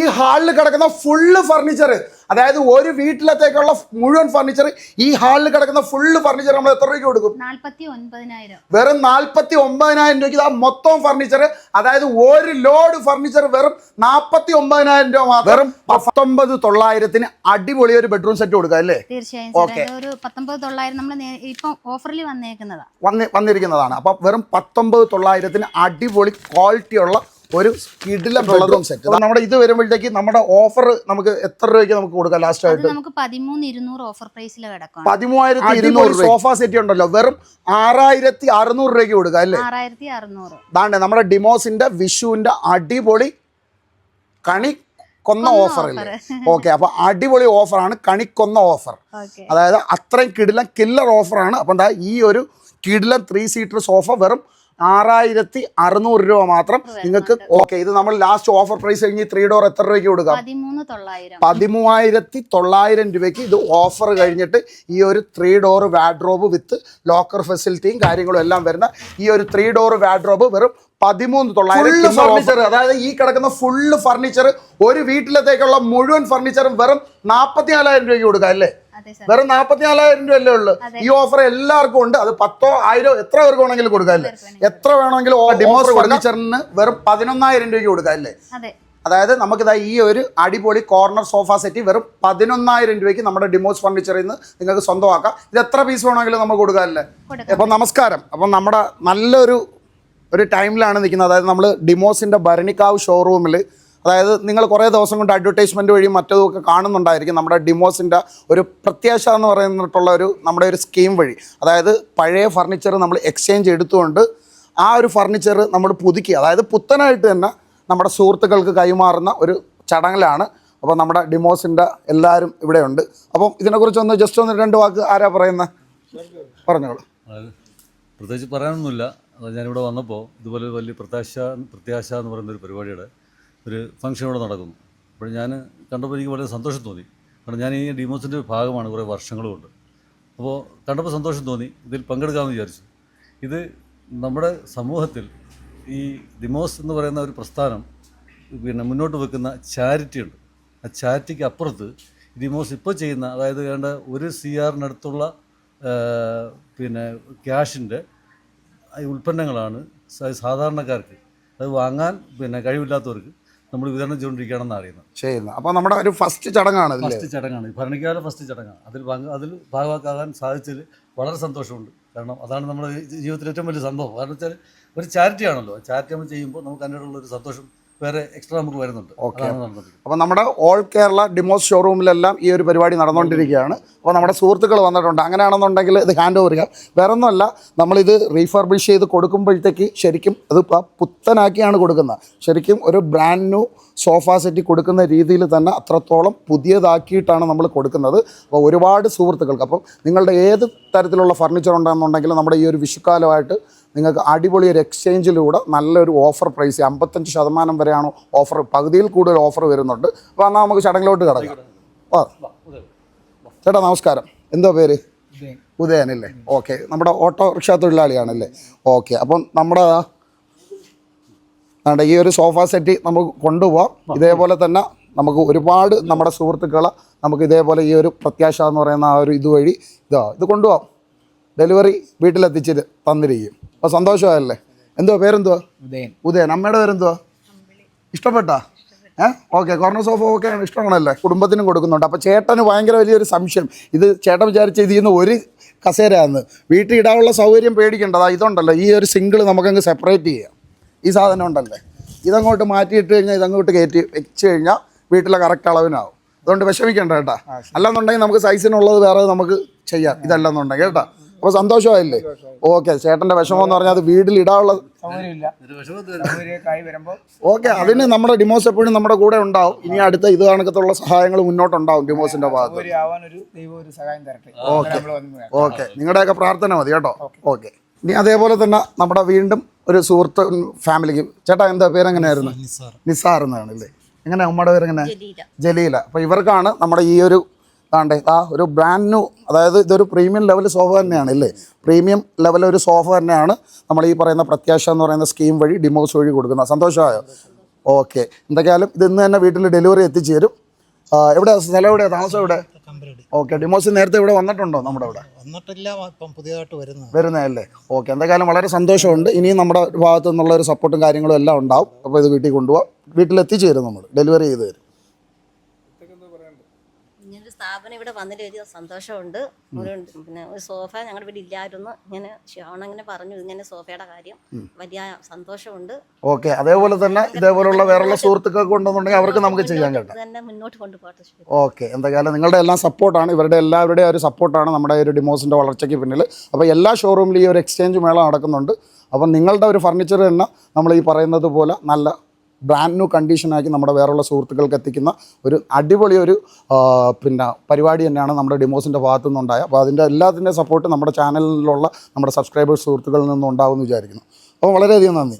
ഈ ഹാളിൽ കിടക്കുന്ന ഫുള്ള് ഫർണിച്ചർ അതായത് ഒരു വീട്ടിലത്തേക്കുള്ള മുഴുവൻ ഫർണിച്ചർ ഈ ഹാളിൽ കിടക്കുന്ന ഫുള്ള് ഫർണിച്ചർ നമ്മൾ എത്ര രൂപയ്ക്ക് കൊടുക്കും? വെറും നാൽപ്പത്തി ഒമ്പതിനായിരം രൂപയ്ക്ക് ആ മൊത്തം ഫർണിച്ചർ അതായത് ഒരു ലോഡ് ഫർണിച്ചർ വെറും നാൽപ്പത്തി ഒമ്പതിനായിരം രൂപ മാത്രം. വെറും പത്തൊമ്പത് തൊള്ളായിരത്തിന് അടിപൊളി ഒരു ബെഡ്റൂം സെറ്റ് കൊടുക്കാം അല്ലേ? തീർച്ചയായും വന്നിരിക്കുന്നതാണ്. അപ്പൊ വെറും പത്തൊമ്പത് തൊള്ളായിരത്തിന് അടിപൊളി ക്വാളിറ്റി ഉള്ള ഒരു കിടിലം ബെഡ്റൂം സെറ്റ് നമ്മുടെ ഇത് വരുമ്പോഴത്തേക്ക് നമ്മുടെ ഓഫർ നമുക്ക് എത്ര രൂപയ്ക്ക് നമുക്ക് കൊടുക്കാം ലാസ്റ്റ് ആയിട്ട്? നമുക്ക് പതിമൂന്ന് ഇരുന്നൂറ് ഓഫർ പ്രൈസിൽ കിടക്കാം പതിമൂവായിരത്തി ഇരുന്നൂറ് സോഫ സെറ്റ് ഉണ്ടല്ലോ. വെറും ആറായിരത്തി അറുന്നൂറ് രൂപയ്ക്ക് കൊടുക്കാം അല്ലേ? ആറായിരത്തി അറുന്നൂറ്. ദാണ്ട് നമ്മുടെ ഡിമോസിന്റെ വിഷുവിന്റെ അടിപൊളി കണി കൊന്ന ഓഫർ. ഓക്കെ അപ്പൊ അടിപൊളി ഓഫറാണ് കണിക്കൊന്ന ഓഫർ അതായത് അത്രയും കിടിലം കില്ലർ ഓഫറാണ് അപ്പം എന്താ ഈ ഒരു കിടിലം ത്രീ സീറ്റർ സോഫ വെറും ആറായിരത്തി അറുന്നൂറ് രൂപ മാത്രം നിങ്ങൾക്ക് ഓക്കെ ഇത് നമ്മൾ ലാസ്റ്റ് ഓഫർ പ്രൈസ് കഴിഞ്ഞ് ത്രീ ഡോർ എത്ര രൂപയ്ക്ക് കൊടുക്കാം? പതിമൂവായിരത്തി തൊള്ളായിരം. രൂപയ്ക്ക് ഇത് ഓഫർ കഴിഞ്ഞിട്ട് ഈ ഒരു three door wardrobe with locker ഫെസിലിറ്റിയും കാര്യങ്ങളും എല്ലാം വരുന്ന ഈ ഒരു ത്രീ ഡോർ വാഡ്രോബ് വെറും പതിമൂന്ന് തൊള്ളായിരം ഫർണിച്ചർ അതായത് ഈ കിടക്കുന്ന ഫുള്ള് ഫർണിച്ചർ ഒരു വീട്ടിലത്തേക്കുള്ള മുഴുവൻ ഫർണിച്ചറും വെറും നാൽപ്പത്തിനാലായിരം രൂപയ്ക്ക് കൊടുക്കാം അല്ലേ? വെറും നാൽപ്പത്തിനാലായിരം രൂപ അല്ലേ ഉള്ളു ഈ ഓഫർ എല്ലാവർക്കും ഉണ്ട്. അത് പത്തോ ആയിരോ എത്ര പേർക്ക് വേണമെങ്കിലും കൊടുക്കാം അല്ലേ? എത്ര വേണമെങ്കിലും ഡിമോസ് ഫർണിച്ചറിന് വെറും പതിനൊന്നായിരം രൂപയ്ക്ക് കൊടുക്കാം അല്ലേ? അതെ. അതായത് നമുക്കിതാ ഈ ഒരു അടിപൊളി കോർണർ സോഫ സെറ്റ് വെറും പതിനൊന്നായിരം രൂപയ്ക്ക് നമ്മുടെ ഡിമോസ് ഫർണിച്ചറിൽ നിന്ന് നിങ്ങൾക്ക് സ്വന്തമാക്കാം. ഇത് എത്ര പീസ് വേണമെങ്കിലും നമുക്ക് കൊടുക്കാമല്ലേ കൊടുക്കാം. അപ്പം നമസ്കാരം. അപ്പം നമ്മുടെ നല്ലൊരു ഒരു ടൈമിലാണ് നിൽക്കുന്നത്. അതായത് നമ്മൾ ഡിമോസിന്റെ ഭരണിക്കാവ് ഷോറൂമിൽ അതായത് നിങ്ങൾ കുറേ ദിവസം കൊണ്ട് അഡ്വർടൈസ്മെന്റ് വഴി മറ്റതും ഒക്കെ കാണുന്നുണ്ടായിരിക്കും നമ്മുടെ ഡിമോസിന്റെ ഒരു പ്രത്യാശ എന്ന് പറയുന്നിട്ടുള്ള ഒരു നമ്മുടെ ഒരു സ്കീം വഴി. അതായത് പഴയ ഫർണിച്ചർ നമ്മൾ എക്സ്ചേഞ്ച് എടുത്തുകൊണ്ട് ആ ഒരു ഫർണിച്ചർ നമ്മൾ പുതുക്കി. അതായത് പുത്തനായിട്ട് തന്നെ നമ്മുടെ സുഹൃത്തുക്കൾക്ക് കൈമാറുന്ന ഒരു ചടങ്ങിലാണ് അപ്പോൾ നമ്മുടെ ഡിമോസിന്റെ എല്ലാവരും ഇവിടെയുണ്ട്. അപ്പം ഇതിനെക്കുറിച്ച് ഒന്ന് ജസ്റ്റ് ഒന്ന് രണ്ട് വാക്ക് ആരാ പറയുന്നത് പറഞ്ഞോളൂ. പ്രത്യേകിച്ച് പറയാനൊന്നുമില്ല. ഞാനിവിടെ വന്നപ്പോൾ ഇതുപോലെ വലിയ പ്രത്യാശ പ്രത്യാശ എന്ന് പറയുന്ന ഒരു പരിപാടിയുടെ ഒരു ഫംഗ്ഷൻ ഇവിടെ നടക്കുന്നു. അപ്പോൾ ഞാൻ കണ്ടപ്പോൾ എനിക്ക് വളരെ സന്തോഷം തോന്നി. കാരണം ഞാൻ ഈ ഡിമോസിന്റെ ഭാഗമാണ് കുറേ വർഷങ്ങൾ കൊണ്ട്. അപ്പോൾ കണ്ടപ്പോൾ സന്തോഷം തോന്നി. ഇതിൽ പങ്കെടുക്കാമെന്ന് വിചാരിച്ചു. ഇത് നമ്മുടെ സമൂഹത്തിൽ ഈ ഡിമോസ് എന്ന് പറയുന്ന ഒരു പ്രസ്ഥാനം പിന്നെ മുന്നോട്ട് വെക്കുന്ന ചാരിറ്റി ഉണ്ട്. ആ ചാരിറ്റിക്ക് അപ്പുറത്ത് ഡിമോസ് ഇപ്പോൾ ചെയ്യുന്ന അതായത് വേണ്ട ഒരു സി ആറിനടുത്തുള്ള പിന്നെ ക്യാഷിന്റെ ഉൽപ്പന്നങ്ങളാണ് സാധാരണക്കാർക്ക്. അത് വാങ്ങാൻ പിന്നെ കഴിവില്ലാത്തവർക്ക് നമ്മൾ വിതരണം ചെയ്തുകൊണ്ടിരിക്കുകയാണെന്ന് അറിയുന്നത്. ചെയ്യുന്നത്. അപ്പോൾ നമ്മുടെ ഒരു ഫസ്റ്റ് ചടങ്ങാണ് ഫസ്റ്റ് ചടങ്ങാണ്. ഭരണിക്കാരുടെ ഭരണകാല ഫസ്റ്റ് ചടങ്ങാണ്. അതിൽ പങ്ക് അതിൽ ഭാഗമാക്കാൻ സാധിച്ചതിൽ വളരെ സന്തോഷമുണ്ട്. കാരണം അതാണ് നമ്മുടെ ജീവിതത്തിൽ ഏറ്റവും വലിയ സംഭവം. കാരണം വെച്ചാൽ ഒരു ചാരിറ്റി ആണല്ലോ. ചാരിറ്റി നമ്മൾ ചെയ്യുമ്പോൾ നമുക്ക് അതിനോടുള്ള ഒരു സന്തോഷം വേറെ എക്സ്ട്രാ നമുക്ക് വരുന്നുണ്ട്. ഓക്കെ. അപ്പം അപ്പോൾ നമ്മുടെ ഓൾ കേരള ഡിമോസ് ഷോറൂമിലെല്ലാം ഈ ഒരു പരിപാടി നടന്നുകൊണ്ടിരിക്കുകയാണ് അപ്പോൾ നമ്മുടെ സുഹൃത്തുക്കൾ വന്നിട്ടുണ്ട്. അങ്ങനെയാണെന്നുണ്ടെങ്കിൽ ഇത് ഹാൻഡ് ഓവർ ചെയ്യാം. വേറെ ഒന്നുമല്ല നമ്മളിത് റീഫർബിഷ് ചെയ്ത് കൊടുക്കുമ്പോഴത്തേക്ക് ശരിക്കും അത് പുത്തനാക്കിയാണ് കൊടുക്കുന്നത്. ശരിക്കും ഒരു ബ്രാൻഡ് ന്യൂ സോഫ സെറ്റ് കൊടുക്കുന്ന രീതിയിൽ തന്നെ അത്രത്തോളം പുതിയതാക്കിയിട്ടാണ് നമ്മൾ കൊടുക്കുന്നത്. അപ്പോൾ ഒരുപാട് സുഹൃത്തുക്കൾക്ക് അപ്പം നിങ്ങളുടെ ഏത് തരത്തിലുള്ള ഫർണിച്ചർ ഉണ്ടെന്നുണ്ടെങ്കിലും നമ്മുടെ ഈ ഒരു വിഷുക്കാലമായിട്ട് നിങ്ങൾക്ക് അടിപൊളി ഒരു എക്സ്ചേഞ്ചിലൂടെ നല്ലൊരു ഓഫർ പ്രൈസ് അമ്പത്തഞ്ച് ശതമാനം വരെയാണ് ഓഫർ പകുതിയിൽ കൂടുതൽ ഓഫർ വരുന്നുണ്ട്. അപ്പോൾ എന്നാൽ നമുക്ക് ചടങ്ങിലോട്ട് കിടക്കാം. ആ ചേട്ടാ നമസ്കാരം. എന്തോ പേര്? ഉദയനല്ലേ ഓക്കെ. നമ്മുടെ ഓട്ടോ റിക്ഷ തൊഴിലാളിയാണല്ലേ? ഓക്കെ. അപ്പം നമ്മുടെ നമ്മുടെ ഈ ഒരു സോഫ സെറ്റ് നമുക്ക് കൊണ്ടുപോകാം ഇതേപോലെ തന്നെ നമുക്ക് ഒരുപാട് നമ്മുടെ സുഹൃത്തുക്കളെ നമുക്ക് ഇതേപോലെ ഈ ഒരു പ്രത്യാശ എന്ന് പറയുന്ന ആ ഒരു ഇതുവഴി ഇതാ ഇത് കൊണ്ടുപോകാം ഡെലിവറി വീട്ടിലെത്തിച്ച് തന്നിരിക്കും. അപ്പോൾ സന്തോഷമായല്ലേ? എന്തോ പേരെന്തോ ഉദയൻ. ഉദയൻ. അമ്മയുടെ പേരെന്തുവാ? ഇഷ്ടപ്പെട്ടാ? ഏഹ് ഓക്കെ കോർണർ സോഫ ഒക്കെ ഇഷ്ടമാണല്ലേ? കുടുംബത്തിനും കൊടുക്കുന്നുണ്ട്. അപ്പോൾ ചേട്ടന് ഭയങ്കര വലിയൊരു സംശയം. ഇത് ചേട്ടൻ വിചാരിച്ച് ഇതിൽ നിന്ന് ഒരു കസേരയാന്ന്. വീട്ടിൽ ഇടാനുള്ള സൗകര്യം പേടിക്കേണ്ടതാ ഇതുണ്ടല്ലോ ഈ ഒരു സിംഗിൾ നമുക്കങ്ങ് സെപ്പറേറ്റ് ചെയ്യാം. ഈ സാധനം ഉണ്ടല്ലേ? ഇതങ്ങോട്ട് മാറ്റിയിട്ട് കഴിഞ്ഞാൽ ഇതങ്ങോട്ട് കയറ്റി വെച്ച് കഴിഞ്ഞാൽ വീട്ടിലെ കറക്റ്റ് അളവിനാവും. അതുകൊണ്ട് വിഷമിക്കേണ്ട കേട്ടാ. അല്ലെന്നുണ്ടെങ്കിൽ നമുക്ക് സൈസിനുള്ളത് വേറെ നമുക്ക് ചെയ്യാം. ഇതല്ലെന്നുണ്ടെങ്കിൽ കേട്ടാ. അപ്പോൾ സന്തോഷമായില്ലേ? ഓക്കെ ചേട്ടന്റെ വിഷമം എന്ന് പറഞ്ഞാൽ അത് വീട്ടിൽ ഇടാനുള്ള ഓക്കെ അതിന് നമ്മുടെ ഡിമോസ് എപ്പോഴും നമ്മുടെ കൂടെ ഉണ്ടാവും. ഇനി അടുത്ത ഇത് കണക്കത്തുള്ള സഹായങ്ങൾ മുന്നോട്ടുണ്ടാവും ഡിമോസിന്റെ ഭാഗത്ത്. ഓക്കെ ആവാനൊരു ദൈവം സഹായം തരട്ടെ. അങ്ങനെ നമ്മൾ വന്ന് ഓക്കെ നിങ്ങളുടെയൊക്കെ പ്രാർത്ഥന മതി കേട്ടോ. ഓക്കെ. ഇനി അതേപോലെ തന്നെ നമ്മുടെ വീണ്ടും ഒരു സുഹൃത്ത് ഫാമിലിക്ക് ചേട്ടാ എന്താ പേരെങ്ങനെയായിരുന്നു? നിസാർ. എന്നാണ് അല്ലേ? എങ്ങനെ ഉമ്മയുടെ പേരെങ്ങനെ ജലീല. അപ്പോൾ ഇവർക്കാണ് നമ്മുടെ ഈ ഒരു താണ്ടേ ആ ഒരു ബ്രാൻഡ് ന്യൂ അതായത് ഇതൊരു പ്രീമിയം ലെവൽ സോഫ തന്നെയാണ് അല്ലേ പ്രീമിയം ലെവൽ ഒരു സോഫ തന്നെയാണ് നമ്മൾ ഈ പറയുന്ന പ്രത്യാശ എന്ന് പറയുന്ന സ്കീം വഴി ഡിമോസ് വഴി കൊടുക്കുന്നത്. സന്തോഷമായോ? ഓക്കെ എന്തൊക്കെയാലും ഇത് ഇന്ന് തന്നെ വീട്ടിൽ ഡെലിവറി എത്തിച്ചു തരും. ആ, എവിടെ സ്ഥലം എവിടെ താമസം എവിടെ? ഓക്കെ ഡിമോസ് നേരത്തെ ഇവിടെ വന്നിട്ടുണ്ടോ നമ്മുടെ ഇവിടെ വന്നിട്ടില്ല ഇപ്പം പുതിയതായിട്ട് വരുന്നത്. വരുന്നതല്ലേ? ഓക്കെ എന്തായാലും വളരെ സന്തോഷമുണ്ട്. ഇനിയും നമ്മുടെ ഭാഗത്തു നിന്നുള്ള ഒരു സപ്പോർട്ടും കാര്യങ്ങളും എല്ലാം ഉണ്ടാവും. അപ്പോൾ ഇത് വീട്ടിൽ കൊണ്ടുപോകാം വീട്ടിൽ എത്തിച്ചു തരും നമ്മൾ ഡെലിവറി ചെയ്ത് തരും. ഇങ്ങനൊരു ഇവിടെ വന്നതിൽ വലിയ സന്തോഷമുണ്ട്. ഒരു പിന്നെ ഒരു സോഫ ഞങ്ങളുടെ ഇവിടെ ഇല്ലായിരുന്നു. ഇങ്ങനെ ഷോൺ അങ്ങനെ പറഞ്ഞു. ഇങ്ങനെ സോഫയുടെ കാര്യം വലിയ സന്തോഷമുണ്ട്. ഓക്കെ. അതേപോലെ തന്നെ ഇതേപോലുള്ള വേറെയുള്ള സുഹൃത്തുക്കൾക്ക് ഉണ്ടെന്നുണ്ടെങ്കിൽ അവർക്ക് നമുക്ക് ചെയ്യാൻ കേട്ടോ. തന്നെ മുന്നോട്ട് കൊണ്ടുപോകട്ടെ ഓക്കെ. എന്തായാലും നിങ്ങളുടെ എല്ലാം സപ്പോർട്ടാണ്. ഇവരുടെ എല്ലാവരുടെയും ഒരു സപ്പോർട്ടാണ് നമ്മുടെ ഒരു ഡിമോസിന്റെ വളർച്ചയ്ക്ക് പിന്നിൽ അപ്പോൾ എല്ലാ ഷോറൂമിലും ഈ ഒരു എക്സ്ചേഞ്ച് മേള നടക്കുന്നുണ്ട്. അപ്പം നിങ്ങളുടെ ഒരു ഫർണിച്ചർ തന്നെ നമ്മൾ ഈ പറയുന്നത് പോലെ നല്ല ബ്രാൻഡ് ന്യൂ കണ്ടീഷനാക്കി നമ്മുടെ വേറെയുള്ള സുഹൃത്തുക്കൾക്ക് എത്തിക്കുന്ന ഒരു അടിപൊളി ഒരു പിന്നെ പരിപാടി തന്നെയാണ് നമ്മുടെ ഡിമോസിന്റെ ഭാഗത്തു നിന്നുണ്ടായ. അപ്പോൾ അതിന്റെ എല്ലാത്തിന്റെ സപ്പോർട്ട് നമ്മുടെ ചാനലിലുള്ള നമ്മുടെ സബ്സ്ക്രൈബേഴ്സ് സുഹൃത്തുക്കളിൽ നിന്നും ഉണ്ടാവുമെന്ന് വിചാരിക്കുന്നു. അപ്പോൾ വളരെയധികം നന്ദി.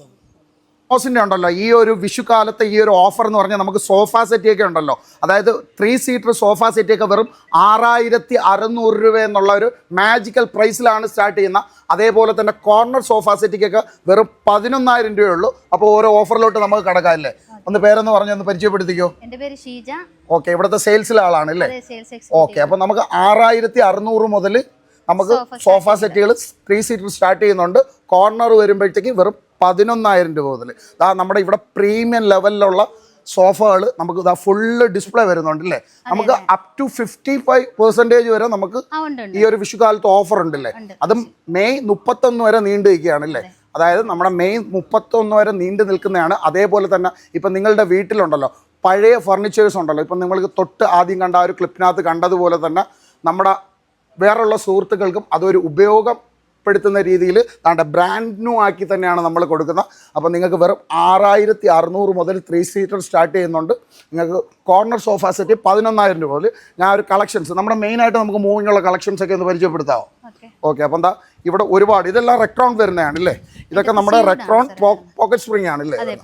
ഡിമോസിന്റെ ഉണ്ടല്ലോ. ഈ ഒരു വിഷുക്കാലത്തെ ഈ ഒരു ഓഫർ എന്ന് പറഞ്ഞാൽ നമുക്ക് സോഫ സെറ്റിയൊക്കെ ഉണ്ടല്ലോ. അതായത് ത്രീ സീറ്റർ സോഫ സെറ്റിയൊക്കെ വെറും ആറായിരത്തി അറുന്നൂറ് രൂപ എന്നുള്ള ഒരു മാജിക്കൽ പ്രൈസിലാണ് സ്റ്റാർട്ട് ചെയ്യുന്ന. അതേപോലെ തന്നെ കോർണർ സോഫ സെറ്റിക്കൊക്കെ വെറും പതിനൊന്നായിരം രൂപയുള്ളൂ അപ്പോൾ ഓരോ ഓഫറിലോട്ട് നമുക്ക് കിടക്കാമല്ലേ ഒന്ന് പേരെന്ന് പറഞ്ഞ് ഒന്ന് പരിചയപ്പെടുത്തിക്കോ. എന്റെ പേര് ഷീജ. ഓക്കെ ഇവിടുത്തെ സെയിൽസിലെ ആളാണ് അല്ലേ? ഓക്കെ അപ്പോൾ നമുക്ക് ആറായിരത്തി അറുന്നൂറ് മുതൽ നമുക്ക് സോഫ സെറ്റുകൾ ത്രീ സീറ്റർ സ്റ്റാർട്ട് ചെയ്യുന്നുണ്ട്. കോർണർ വരുമ്പോഴത്തേക്ക് വെറും പതിനൊന്നായിരം രൂപ മുതൽ ദാ നമ്മുടെ ഇവിടെ പ്രീമിയം ലെവലിലുള്ള സോഫകൾ നമുക്ക് ഇതാ ഫുള്ള് ഡിസ്പ്ലേ വരുന്നുണ്ട് അല്ലേ നമുക്ക് up to fifty five percentage വരെ നമുക്ക് ഈ ഒരു വിഷുകാലത്ത് ഓഫർ ഉണ്ടല്ലേ ഉണ്ട്. അതും മെയ് മുപ്പത്തൊന്ന് വരെ നീണ്ടു നിൽക്കുകയാണ് അല്ലേ? അതായത് നമ്മുടെ മെയ് മുപ്പത്തൊന്ന് വരെ നീണ്ടു നിൽക്കുന്നതാണ്. അതേപോലെ തന്നെ ഇപ്പം നിങ്ങളുടെ വീട്ടിലുണ്ടല്ലോ പഴയ ഫർണിച്ചേഴ്സ് ഉണ്ടല്ലോ. ഇപ്പം നിങ്ങൾക്ക് തൊട്ട് ആദ്യം കണ്ട ആ ഒരു ക്ലിപ്പിനകത്ത് കണ്ടതുപോലെ തന്നെ നമ്മുടെ വേറെയുള്ള സുഹൃത്തുക്കൾക്കും അതൊരു ഉപയോഗപ്പെടുത്തുന്ന രീതിയിൽ താണ്ട ബ്രാൻഡ് ന്യൂ ആക്കി തന്നെയാണ് നമ്മൾ കൊടുക്കുന്നത്. അപ്പോൾ നിങ്ങൾക്ക് വെറും ആറായിരത്തി അറുന്നൂറ് മുതൽ ത്രീ സീറ്റർ സ്റ്റാർട്ട് ചെയ്യുന്നുണ്ട്. നിങ്ങൾക്ക് കോർണർ സോഫ സെറ്റ് പതിനൊന്നായിരം രൂപ മുതൽ ഞാൻ ഒരു കളക്ഷൻസ് നമ്മുടെ മെയിനായിട്ട് നമുക്ക് മൂവിങ്ങുള്ള കളക്ഷൻസൊക്കെ ഒന്ന് പരിചയപ്പെടുത്താമോ ഓക്കെ. അപ്പം എന്താ ഇവിടെ ഒരുപാട് ഇതെല്ലാം റെക്ട്രോൺ വരുന്നതാണ് അല്ലേ ഇതൊക്കെ നമ്മുടെ റെക്ട്രോൺ പോക്കറ്റ് സ്പ്രിംഗ് ആണ് അല്ലേ അതെ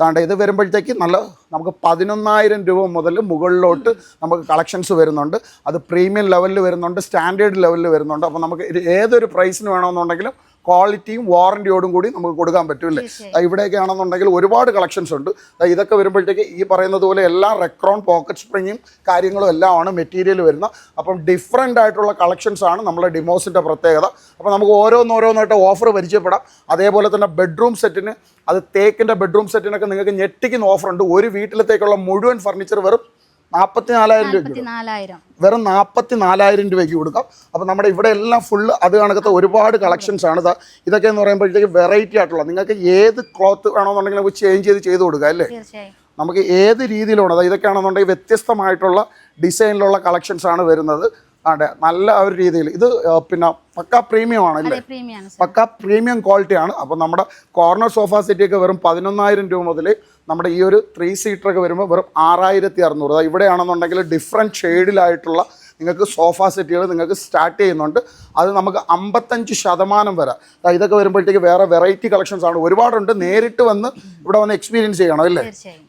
പോക്കറ്റ് ഇത് വരുമ്പോഴത്തേക്ക് നല്ല നമുക്ക് പതിനൊന്നായിരം രൂപ മുതൽ മുകളിലോട്ട് നമുക്ക് കളക്ഷൻസ് വരുന്നുണ്ട്. അത് പ്രീമിയം ലെവലിൽ വരുന്നുണ്ട് സ്റ്റാൻഡേർഡ് ലെവലിൽ വരുന്നുണ്ട്. അപ്പോൾ നമുക്ക് ഏതൊരു പ്രൈസിന് വേണമെന്നുണ്ടെങ്കിലും ക്വാളിറ്റിയും വാറന്റിയോടും കൂടി നമുക്ക് കൊടുക്കാൻ തീർച്ചയായും. ഇവിടെയൊക്കെ ആണെന്നുണ്ടെങ്കിൽ ഒരുപാട് കളക്ഷൻസ് ഉണ്ട്. ഇതൊക്കെ വരുമ്പോഴത്തേക്ക് ഈ പറയുന്നത് പോലെ എല്ലാം റെക്രോൺ പോക്കറ്റ് സ്പ്രിങ്ങും കാര്യങ്ങളും എല്ലാം ആണ് മെറ്റീരിയൽ വരുന്ന. അപ്പം ഡിഫറെന്റ് ആയിട്ടുള്ള കളക്ഷൻസ് ആണ് നമ്മുടെ ഡിമോസിന്റെ പ്രത്യേകത. അപ്പോൾ നമുക്ക് ഓരോന്നോരോന്നായിട്ട് ഓഫർ പരിചയപ്പെടാം. അതേപോലെ തന്നെ ബെഡ്റൂം സെറ്റിന് അത് തേക്കിന്റെ ബെഡ്റൂം സെറ്റിനൊക്കെ നിങ്ങൾക്ക് ഞെട്ടിക്കുന്ന ഓഫറുണ്ട് ഒരു വീട്ടിലത്തേക്കുള്ള മുഴുവൻ ഫർണിച്ചർ വെറും നാൽപ്പത്തി നാലായിരം നാലായിരം വെറും നാൽപ്പത്തി നാലായിരം രൂപയ്ക്ക് കൊടുക്കാം. അപ്പോൾ നമ്മുടെ ഇവിടെ എല്ലാം ഫുൾ അത് കണക്കത്തെ ഒരുപാട് കളക്ഷൻസ് ആണ്. ഇതാ ഇതൊക്കെ എന്ന് പറയുമ്പോഴത്തേക്ക് വെറൈറ്റി ആയിട്ടുള്ള നിങ്ങൾക്ക് ഏത് ക്ലോത്ത് വേണമെന്നുണ്ടെങ്കിൽ നമുക്ക് ചേഞ്ച് ചെയ്ത് ചെയ്ത് കൊടുക്കാം അല്ലേ? നമുക്ക് ഏത് രീതിയിലാണ്? അതായത് ഇതൊക്കെയാണെന്നുണ്ടെങ്കിൽ വ്യത്യസ്തമായിട്ടുള്ള ഡിസൈനിലുള്ള കളക്ഷൻസ് ആണ് വരുന്നത്. അതെ നല്ല ഒരു രീതിയിൽ. ഇത് പിന്നെ പക്ക പ്രീമിയം ആണ് അല്ലേ പക്ക പ്രീമിയം ക്വാളിറ്റി ആണ്. അപ്പോൾ നമ്മുടെ കോർണർ സോഫ സെറ്റിയൊക്കെ വെറും പതിനൊന്നായിരം രൂപ മുതൽ നമ്മുടെ ഈ ഒരു ത്രീ സീറ്റർ ഒക്കെ വരുമ്പോൾ വെറും ആറായിരത്തി അറുന്നൂറ്. ഇവിടെയാണെന്നുണ്ടെങ്കിൽ ഡിഫറെന്റ് ഷെയ്ഡിലായിട്ടുള്ള നിങ്ങൾക്ക് സോഫ സെറ്റുകൾ നിങ്ങൾക്ക് സ്റ്റാർട്ട് ചെയ്യുന്നുണ്ട്. അത് നമുക്ക് അമ്പത്തഞ്ച് ശതമാനം വരെ. ഇതൊക്കെ വരുമ്പോഴത്തേക്ക് വേറെ വെറൈറ്റി കളക്ഷൻസ് ആണ്. ഒരുപാടുണ്ട്. നേരിട്ട് വന്ന് ഇവിടെ വന്ന് എക്സ്പീരിയൻസ് ചെയ്യണം അല്ലേ?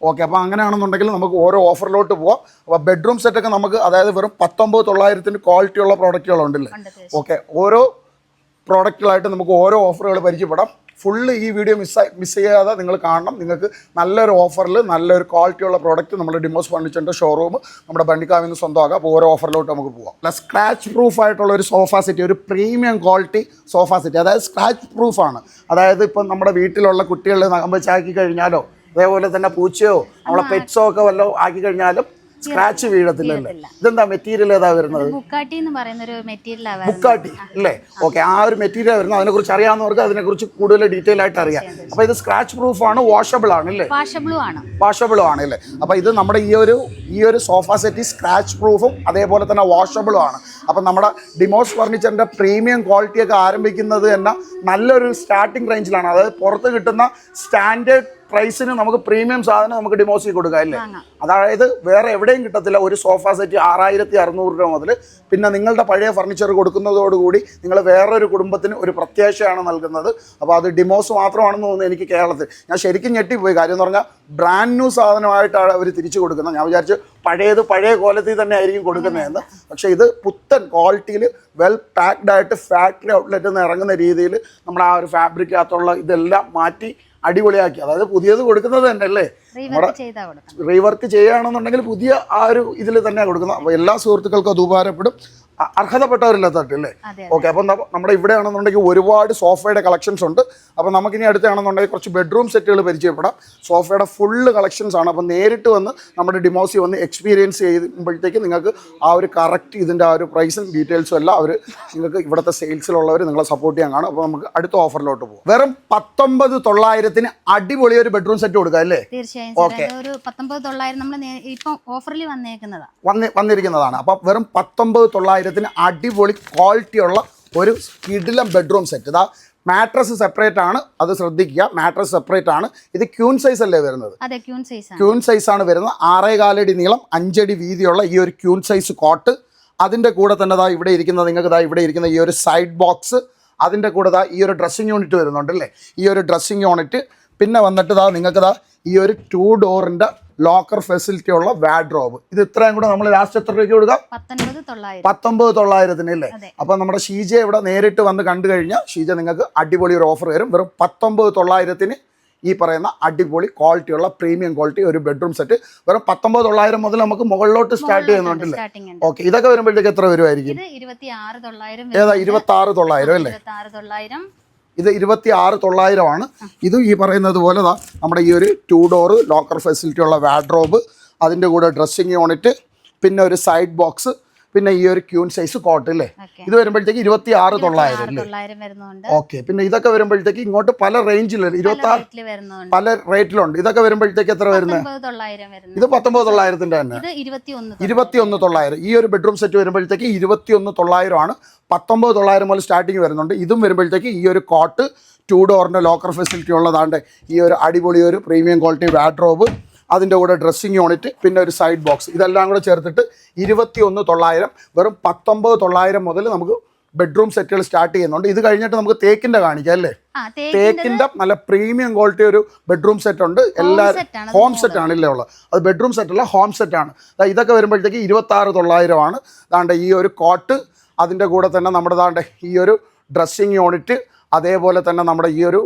ഓക്കെ അപ്പോൾ അങ്ങനെയാണെന്നുണ്ടെങ്കിൽ നമുക്ക് ഓരോ ഓഫറിലോട്ട് പോവാം. അപ്പോൾ ബെഡ്റൂം സെറ്റൊക്കെ നമുക്ക് അതായത് വെറും പത്തൊമ്പത് തൊള്ളായിരത്തിന് ക്വാളിറ്റിയുള്ള പ്രോഡക്റ്റുകളുണ്ടല്ലേ ഓക്കെ ഓരോ പ്രോഡക്റ്റുകളായിട്ട് നമുക്ക് ഓരോ ഓഫറുകൾ പരിചയപ്പെടാം. ഫുള്ള് ഈ വീഡിയോ മിസ് മിസ് ചെയ്യാതെ നിങ്ങൾ കാണണം. നിങ്ങൾക്ക് നല്ലൊരു ഓഫറിൽ നല്ലൊരു ക്വാളിറ്റിയുള്ള പ്രോഡക്റ്റ് നമ്മുടെ ഡിമോസ് ഫർണിച്ചറിന്റെ ഷോറൂം നമ്മുടെ ബണ്ടിക്കാവിൽ നിന്ന് സ്വന്തമാക്കാം. അപ്പോൾ ഓരോ ഓഫറിലോട്ട് നമുക്ക് പോവാം. അല്ല സ്ക്രാച്ച് പ്രൂഫ് ആയിട്ടുള്ള ഒരു സോഫ സെറ്റ് ഒരു പ്രീമിയം ക്വാളിറ്റി സോഫ സെറ്റ് അതായത് സ്ക്രാച്ച് പ്രൂഫാണ് അതായത് ഇപ്പം നമ്മുടെ വീട്ടിലുള്ള കുട്ടികൾ നമ്പച്ചാക്കി കഴിഞ്ഞാലോ അതേപോലെ തന്നെ പൂച്ചയോ നമ്മളെ പെറ്റ്സോ ഒക്കെ വല്ലതും ആക്കി കഴിഞ്ഞാലും സ്ക്രാച്ച് വീഴത്തില്ലല്ലേ? വീഴത്തില്ല. ഇതെന്താ മെറ്റീരിയൽ ഏതാ വരുന്നത്? ബുക്കാട്ടി എന്ന് പറയുന്ന ഒരു ബുക്കാട്ടി അല്ലേ? ഓക്കെ ആ ഒരു മെറ്റീരിയൽ വരുന്നത്. അതിനെ കുറിച്ച് അറിയാവുന്നവർക്ക് അതിനെ കുറിച്ച് കൂടുതൽ ഡീറ്റെയിൽ ആയിട്ട് അറിയാം. അപ്പൊ ഇത് സ്ക്രാച്ച് പ്രൂഫ് ആണ് വാഷബിൾ ആണ് അല്ലേ? വാഷബിളും ആണ്. അല്ലേ? അപ്പൊ ഇത് നമ്മുടെ ഈ ഒരു ഈ ഒരു സോഫ സെറ്റ് സ്ക്രാച്ച് പ്രൂഫും അതേപോലെ തന്നെ വാഷബിളും ആണ്. അപ്പൊ നമ്മുടെ ഡിമോസ് ഫർണിച്ചറിന്റെ പ്രീമിയം ക്വാളിറ്റി ഒക്കെ ആരംഭിക്കുന്നത് തന്നെ നല്ലൊരു സ്റ്റാർട്ടിംഗ് റേഞ്ചിലാണ് അതായത് പുറത്ത് കിട്ടുന്ന സ്റ്റാൻഡേർഡ് പ്രൈസിന് നമുക്ക് പ്രീമിയം സാധനം നമുക്ക് ഡിമോസിൽ കൊടുക്കാം അല്ലേ? അതായത് വേറെ എവിടെയും കിട്ടത്തില്ല ഒരു സോഫ സെറ്റ് ആറായിരത്തി അറുന്നൂറ് രൂപ മുതൽ പിന്നെ നിങ്ങളുടെ പഴയ ഫർണിച്ചർ കൊടുക്കുന്നതോടുകൂടി നിങ്ങൾ വേറൊരു കുടുംബത്തിന് ഒരു പ്രത്യാശയാണ് നൽകുന്നത്. അപ്പോൾ അത് ഡിമോസ് മാത്രമാണെന്ന് തോന്നുന്നു എനിക്ക് കേരളത്തിൽ. ഞാൻ ശരിക്കും ഞെട്ടിപ്പോയി. കാര്യം എന്ന് പറഞ്ഞാൽ ബ്രാൻഡ് ന്യൂ സാധനമായിട്ടാണ് അവർ തിരിച്ചു കൊടുക്കുന്നത്. ഞാൻ വിചാരിച്ചു പഴയത് പഴയ കോലത്തിൽ തന്നെ ആയിരിക്കും കൊടുക്കുന്നതെന്ന്. പക്ഷേ ഇത് പുത്തൻ ക്വാളിറ്റിയിൽ വെൽ പാക്ഡ് ആയിട്ട് ഫാക്ടറി ഔട്ട്ലെറ്റിൽ നിന്ന് ഇറങ്ങുന്ന രീതിയിൽ നമ്മുടെ ആ ഒരു ഫാബ്രിക്കകത്തുള്ള ഇതെല്ലാം മാറ്റി അടിപൊളിയാക്കി. അതായത് പുതിയത് കൊടുക്കുന്നത് തന്നെ അല്ലേ? റീവർക്ക് ചെയ്യുകയാണെന്നുണ്ടെങ്കിൽ പുതിയ ആ ഒരു ഇതിൽ തന്നെയാണ് കൊടുക്കുന്നത്. അപ്പോൾ എല്ലാ സുഹൃത്തുക്കൾക്കും അത് ഉപകാരപ്പെടും. അ- അർഹതപ്പെട്ടവരില്ലാത്തട്ട് അല്ലേ? അതെ ഓക്കെ അപ്പം നമ്മുടെ ഇവിടെ ആണെന്നുണ്ടെങ്കിൽ ഒരുപാട് സോഫയുടെ കളക്ഷൻസ് ഉണ്ട്. അപ്പോൾ നമുക്കിനി അടുത്താണെന്നുണ്ടെങ്കിൽ കുറച്ച് ബെഡ്റൂം സെറ്റുകൾ പരിചയപ്പെടാം. സോഫയുടെ ഫുള്ള് കളക്ഷൻസ് ആണ്. അപ്പം നേരിട്ട് വന്ന് നമ്മുടെ ഡിമോസി വന്ന് എക്സ്പീരിയൻസ് ചെയ്യുമ്പോഴത്തേക്ക് നിങ്ങൾക്ക് ആ ഒരു കറക്റ്റ് ഇതിന്റെ ആ ഒരു പ്രൈസും ഡീറ്റെയിൽസും എല്ലാം അവർ നിങ്ങൾക്ക് ഇവിടുത്തെ സെയിൽസിലുള്ളവർ നിങ്ങളെ സപ്പോർട്ട് ചെയ്യാൻ കാണും. അപ്പോൾ നമുക്ക് അടുത്ത ഓഫറിലോട്ട് പോകും വെറും പത്തൊമ്പത് തൊള്ളായിരത്തിന് അടിപൊളി ഒരു ബെഡ്റൂം സെറ്റ് കൊടുക്കാം അല്ലേ? തീർച്ചയായും. അത് ഒരു പത്തൊമ്പത് തൊള്ളായിരം നമ്മൾ ഇപ്പം ഓഫറിൽ വന്നേക്കുന്നതാണ് വന്ന് വന്നിരിക്കുന്നതാണ്. അപ്പം വെറും പത്തൊമ്പത് തൊള്ളായിരത്തിന് അടിപൊളി ക്വാളിറ്റിയുള്ള ഒരു കിടിലം ബെഡ്റൂം സെറ്റ് ഇതാ മാട്രസ് സെപ്പറേറ്റ് ആണ് അത് ശ്രദ്ധിക്കുക. മാട്രസ് സെപ്പറേറ്റ് ആണ്. ഇത് ക്യൂൺ സൈസ് അല്ലേ വരുന്നത്? അതെ ക്യൂൺ സൈസ് ആണ്. ക്യൂൺ സൈസ് ആണ് വരുന്നത്. ആറേ കാലടി നീളം അഞ്ചടി വീതിയുള്ള ഈ ഒരു ക്യൂൺ സൈസ് കോട്ട് അതിന്റെ കൂടെ തന്നെ ദാ ഇവിടെ ഇരിക്കുന്ന നിങ്ങൾക്ക് ദാ ഇവിടെ ഇരിക്കുന്ന ഈ ഒരു സൈഡ് ബോക്സ് അതിന്റെ കൂടെ ദാ ഈ ഒരു ഡ്രസ്സിങ് യൂണിറ്റ് വരുന്നുണ്ട് അല്ലേ ഈ ഒരു ഡ്രസ്സിങ് യൂണിറ്റ് പിന്നെ വന്നിട്ട് ദാ നിങ്ങൾക്ക് ദാ ഈ ഒരു ടു ഡോറിന്റെ ലോക്കർ ഫെസിലിറ്റി ഉള്ള വാഡ്രോബ്. ഇത് ഇത്രയും കൂടെ നമ്മൾ ലാസ്റ്റ് എത്ര രൂപയ്ക്ക് കൊടുക്കാം? പത്തൊമ്പത് തൊള്ളായിരത്തിന് അല്ലേ? അപ്പൊ നമ്മുടെ ഷീജ ഇവിടെ നേരിട്ട് വന്ന് കണ്ടു കഴിഞ്ഞാൽ ഷീജ നിങ്ങൾക്ക് അടിപൊളി ഒരു ഓഫർ വരും വെറും പത്തൊമ്പത് തൊള്ളായിരത്തിന് ഈ പറയുന്ന അടിപൊളി ക്വാളിറ്റിയുള്ള പ്രീമിയം ക്വാളിറ്റി ഒരു ബെഡ്റൂം സെറ്റ് വെറും പത്തൊമ്പത് തൊള്ളായിരം മുതൽ നമുക്ക് മുകളിലോട്ട് സ്റ്റാർട്ട് ചെയ്യുന്നുണ്ടല്ലേ? ഓക്കെ ഇതൊക്കെ വരുമ്പോഴത്തേക്ക് എത്ര വരുമായിരിക്കും ഏതാ ഇരുപത്തി ആറ് തൊള്ളായിരം അല്ലേ? ഇത് ഇരുപത്തി ആറ് തൊള്ളായിരമാണ്. ഇത് ഈ പറയുന്നത് പോലെ നമ്മുടെ ഈ ഒരു ടു ഡോറ് ലോക്കർ ഫെസിലിറ്റി ഉള്ള വാഡ്രോബ് അതിന്റെ കൂടെ ഡ്രസ്സിങ് യൂണിറ്റ് പിന്നെ ഒരു സൈഡ് ബോക്സ് പിന്നെ ഈ ഒരു ക്യൂൻ സൈസ് കോട്ട് അല്ലേ ഇത് വരുമ്പോഴത്തേക്ക് ഇരുപത്തി ആറ് തൊള്ളായിരം അല്ലേ ഓക്കെ പിന്നെ ഇതൊക്കെ വരുമ്പോഴത്തേക്ക് ഇങ്ങോട്ട് പല റേഞ്ചിൽ ഇരുപത്തി ആറ് പല റേറ്റിലുണ്ട് ഇതൊക്കെ വരുമ്പോഴത്തേക്ക് എത്ര വരുന്നത് ഇത് പത്തൊമ്പത് തൊള്ളായിരത്തിന്റെ തന്നെ. ഇരുപത്തി ഒന്ന് തൊള്ളായിരം. ഈ ഒരു ബെഡ്റൂം സെറ്റ് വരുമ്പോഴത്തേക്ക് ഇരുപത്തി ഒന്ന് തൊള്ളായിരം ആണ്. പത്തൊമ്പത് തൊള്ളായിരം മുതൽ സ്റ്റാർട്ടിങ് വരുന്നുണ്ട്. ഇതും വരുമ്പോഴത്തേക്ക് ഈ ഒരു കോട്ട് ടു ഡോറിന്റെ ലോക്കർ ഫെസിലിറ്റി ഉള്ളതാണ്ട്. ഈ ഒരു അടിപൊളി ഒരു പ്രീമിയം ക്വാളിറ്റി വാഡ്രോബ് അതിന്റെ കൂടെ ഡ്രസ്സിങ് യൂണിറ്റ് പിന്നെ ഒരു സൈഡ് ബോക്സ് ഇതെല്ലാം കൂടെ ചേർത്തിട്ട് ഇരുപത്തി ഒന്ന് തൊള്ളായിരം വെറും പത്തൊമ്പത് തൊള്ളായിരം മുതൽ നമുക്ക് ബെഡ്റൂം സെറ്റുകൾ സ്റ്റാർട്ട് ചെയ്യുന്നുണ്ട്. ഇത് കഴിഞ്ഞിട്ട് നമുക്ക് തേക്കിന്റെ കാണിക്കാം അല്ലേ? തേക്കിന്റെ തേക്കിന്റെ നല്ല പ്രീമിയം ക്വാളിറ്റി ഒരു ബെഡ്റൂം സെറ്റ് ഉണ്ട്. എല്ലാ ഹോം സെറ്റ് ആണ് ഇല്ലേ ഉള്ളത്. അത് ബെഡ്റൂം സെറ്റ് അല്ല ഹോം സെറ്റ് ആണ്. ഇതൊക്കെ വരുമ്പോഴത്തേക്ക് ഇരുപത്തി ആറ് തൊള്ളായിരം ആണ്. അതാണ്ട് ഈ ഒരു കോട്ട് അതിന്റെ കൂടെ തന്നെ നമ്മുടെ ദാണ്ട് ഈ ഒരു ഡ്രസ്സിങ് യൂണിറ്റ് അതേപോലെ തന്നെ നമ്മുടെ ഈ ഒരു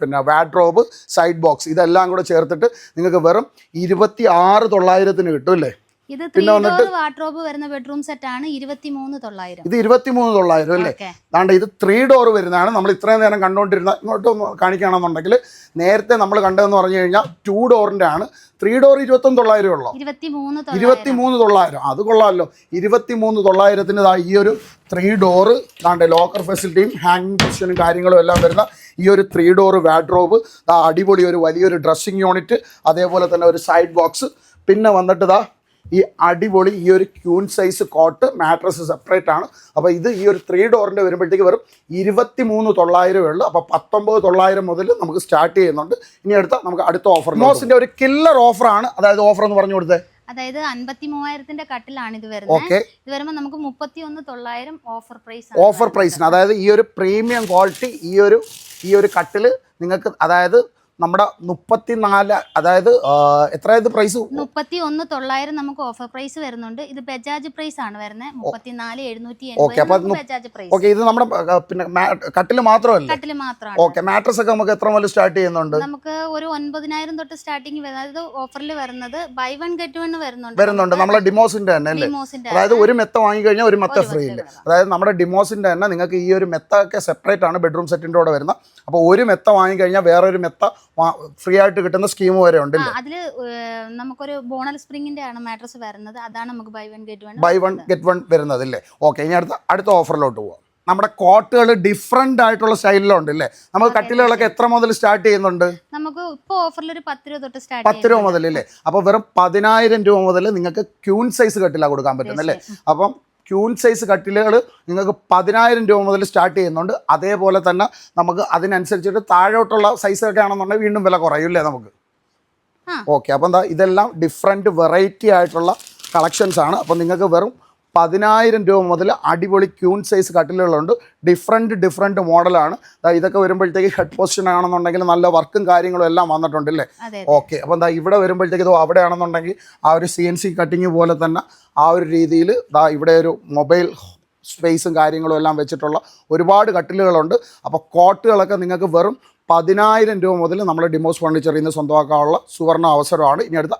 പിന്നെ വാഡ്രോബ് സൈഡ് ബോക്സ് ഇതെല്ലാം കൂടെ ചേർത്തിട്ട് നിങ്ങൾക്ക് വെറും ഇരുപത്തി ആറ് തൊള്ളായിരത്തിന് കിട്ടും അല്ലേ? ഇത് ത്രീ പിന്നെ വന്നിട്ട് ഡോർ വാർഡ്രോബ് വരുന്ന ബെഡ്റൂം സെറ്റ് ആണ് ഇരുപത്തി തൊള്ളായിരം. ഇത് ഇരുപത്തി മൂന്ന് തൊള്ളായിരം അല്ലേ? അതാണ്ട് ഇത് ത്രീ ഡോർ വരുന്നതാണ്. നമ്മൾ ഇത്രയും നേരം കണ്ടുകൊണ്ടിരുന്ന ഇങ്ങോട്ട് ഒന്ന് കാണിക്കുകയാണെന്നുണ്ടെങ്കിൽ നേരത്തെ നമ്മൾ കണ്ടതെന്ന് പറഞ്ഞു കഴിഞ്ഞാൽ ടു ഡോറിന്റെ ആണ്. ത്രീ ഡോർ ഇരുപത്തൊന്ന് തൊള്ളായിരം ഉള്ളൂ. ഇരുപത്തി മൂന്ന് ഇരുപത്തി തൊള്ളായിരം. അത് കൊള്ളാമല്ലോ ഇരുപത്തി മൂന്ന് തൊള്ളായിരത്തിന് ഈ ഒരു ത്രീ ഡോറ് ദാണ്ട് ലോക്കർ ഫെസിലിറ്റിയും ഹാങ്ങിങ് പൊസിഷനും കാര്യങ്ങളും എല്ലാം വരുന്ന ഈ ഒരു ത്രീ ഡോറ് വാഡ്രോബ് അടിപൊളി ഒരു വലിയൊരു ഡ്രസ്സിങ് യൂണിറ്റ് അതേപോലെ തന്നെ ഒരു സൈഡ് ബോക്സ് പിന്നെ വന്നിട്ട് ദാ ഈ അടിപൊളി ഈ ഒരു queen size cot mattress separate ആണ്. അപ്പോൾ ഇത് ഈ ഒരു ത്രീ ഡോറിന്റെ വരുമ്പോഴത്തേക്ക് വെറും ഇരുപത്തി മൂന്ന് തൊള്ളായിരമേ ഉള്ളൂ. അപ്പോൾ പത്തൊമ്പത് തൊള്ളായിരം മുതൽ നമുക്ക് സ്റ്റാർട്ട് ചെയ്യുന്നുണ്ട്. ഇനി അടുത്ത നമുക്ക് അടുത്ത ഓഫർ മോസിന്റെ ഒരു കില്ലർ ഓഫറാണ് അതായത് ഓഫർ എന്ന് പറഞ്ഞു കൊടുത്തത് അതായത് അൻപത്തി മൂവായിരത്തിന്റെ കട്ടിലാണ് ഇത് വരുന്നത്. ഓക്കെ ഇത് വരുമ്പോൾ നമുക്ക് മുപ്പത്തി ഒന്ന് തൊള്ളായിരം ഓഫർ പ്രൈസ് ഓഫർ പ്രൈസിന് അതായത് ഈ ഒരു പ്രീമിയം ക്വാളിറ്റി ഈ ഒരു ഈ ഒരു കട്ടിൽ നിങ്ങൾക്ക് അതായത് നമ്മുടെ മുപ്പത്തിനാല് അതായത് എത്രയായത് പ്രൈസ് മുപ്പത്തി ഒന്ന് തൊള്ളായിരം നമുക്ക് ഓഫർ പ്രൈസ് വരുന്നുണ്ട്. ഇത് ബജാജ് പ്രൈസ് ആണ് വരുന്നത് മുപ്പത്തിനാല് എഴുന്നൂറ്റി ബജാജ് പ്രൈസ് ഓക്കെ ഇത് നമ്മുടെ പിന്നെ കട്ടിൽ മാത്രമല്ല? കട്ടിൽ മാത്രമാണ്. ഓക്കെ മാട്രസ് ഒക്കെ നമുക്ക് എത്ര മുതൽ സ്റ്റാർട്ട് ചെയ്യുന്നുണ്ട്? നമുക്ക് ഒരു ഒൻപതിനായിരം തൊട്ട് സ്റ്റാർട്ടിങ് അതായത് ഓഫറിൽ വരുന്നത് ബൈ വൺ ഗെറ്റ് വൺ വരുന്നുണ്ട്. വരുന്നുണ്ട്. നമ്മുടെ ഡിമോസിന്റെ തന്നെ അല്ലേ? അതായത് ഒരു മെത്ത വാങ്ങിക്കഴിഞ്ഞാൽ ഒരു മെത്ത ഫ്രീ ഇല്ല അതായത് നമ്മുടെ ഡിമോസിന്റെ തന്നെ നിങ്ങൾക്ക് ഈ ഒരു മെത്ത ഒക്കെ സെപ്പറേറ്റ് ആണ് ബെഡ്റൂം സെറ്റിന്റെ കൂടെ വരുന്നത്. അപ്പോൾ ഒരു മെത്ത വാങ്ങിക്കഴിഞ്ഞാൽ വേറൊരു മെത്ത ഫ്രീ ആയിട്ട് കിട്ടുന്ന സ്കീം വരെ ഉണ്ട് അതിൽ നമുക്കൊരു ബോണൽ സ്പ്രിംഗിന്റെ ആണ് മാട്രസ് വരുന്നത്. അതാണ് നമുക്ക് buy one get one buy one get one വരുന്നത് അല്ലേ ഓക്കെ ഇനി അടുത്ത അടുത്ത ഓഫറിലോട്ട് പോവാം. നമ്മുടെ കോട്ടുകൾ ഡിഫറെന്റ് ആയിട്ടുള്ള സ്റ്റൈലിലുണ്ട് അല്ലേ നമ്മൾ കട്ടിലുകളൊക്കെ എത്ര മുതൽ സ്റ്റാർട്ട് ചെയ്യുന്നുണ്ട്? നമുക്ക് ഇപ്പോൾ ഓഫറിൽ ഒരു പത്ത് രൂപ തൊട്ട് സ്റ്റാർട്ട് പത്ത് രൂപ മുതൽ അല്ലേ അപ്പോൾ വെറും പതിനായിരം രൂപ മുതൽ നിങ്ങൾക്ക് ക്യൂൺ സൈസ് കട്ടില കൊടുക്കാൻ പറ്റുന്നത് അല്ലേ അപ്പം ക്യൂൺ സൈസ് കട്ടിലുകൾ നിങ്ങൾക്ക് പതിനായിരം രൂപ മുതൽ സ്റ്റാർട്ട് ചെയ്യുന്നുണ്ട്. അതേപോലെ തന്നെ നമുക്ക് അതിനനുസരിച്ചിട്ട് താഴോട്ടുള്ള സൈസ് ഒക്കെ ആണെന്നുണ്ടെങ്കിൽ വീണ്ടും വില കുറയും നമുക്ക്. ഓക്കെ അപ്പം എന്താ ഇതെല്ലാം ഡിഫറെന്റ് വെറൈറ്റി ആയിട്ടുള്ള കളക്ഷൻസ് ആണ്. അപ്പം നിങ്ങൾക്ക് വെറും പതിനായിരം രൂപ മുതൽ അടിപൊളി ക്യൂൺ സൈസ് കട്ടിലുകളുണ്ട്. ഡിഫറെന്റ് ഡിഫറെന്റ് മോഡലാണ് ഇതൊക്കെ വരുമ്പോഴത്തേക്ക് ഹെഡ് പൊസിഷൻ ആണെന്നുണ്ടെങ്കിൽ നല്ല വർക്കും കാര്യങ്ങളും എല്ലാം വന്നിട്ടുണ്ട് അല്ലേ? ഓക്കെ അപ്പോൾ എന്താ ഇവിടെ വരുമ്പോഴത്തേക്ക് ഇതോ അവിടെ ആണെന്നുണ്ടെങ്കിൽ ആ ഒരു സി എൻ സി കട്ടിങ് പോലെ തന്നെ ആ ഒരു രീതിയിൽ ദാ ഇവിടെ ഒരു മൊബൈൽ സ്പേസും കാര്യങ്ങളും എല്ലാം വെച്ചിട്ടുള്ള ഒരുപാട് കട്ടിലുകളുണ്ട്. അപ്പോൾ കോട്ടുകളൊക്കെ നിങ്ങൾക്ക് വെറും പതിനായിരം രൂപ മുതൽ നമ്മൾ ഡിമോസ് ഫർണിച്ചറിൽ നിന്ന് സ്വന്തമാക്കാനുള്ള സുവർണ അവസരമാണ്. ഇനി അടുത്ത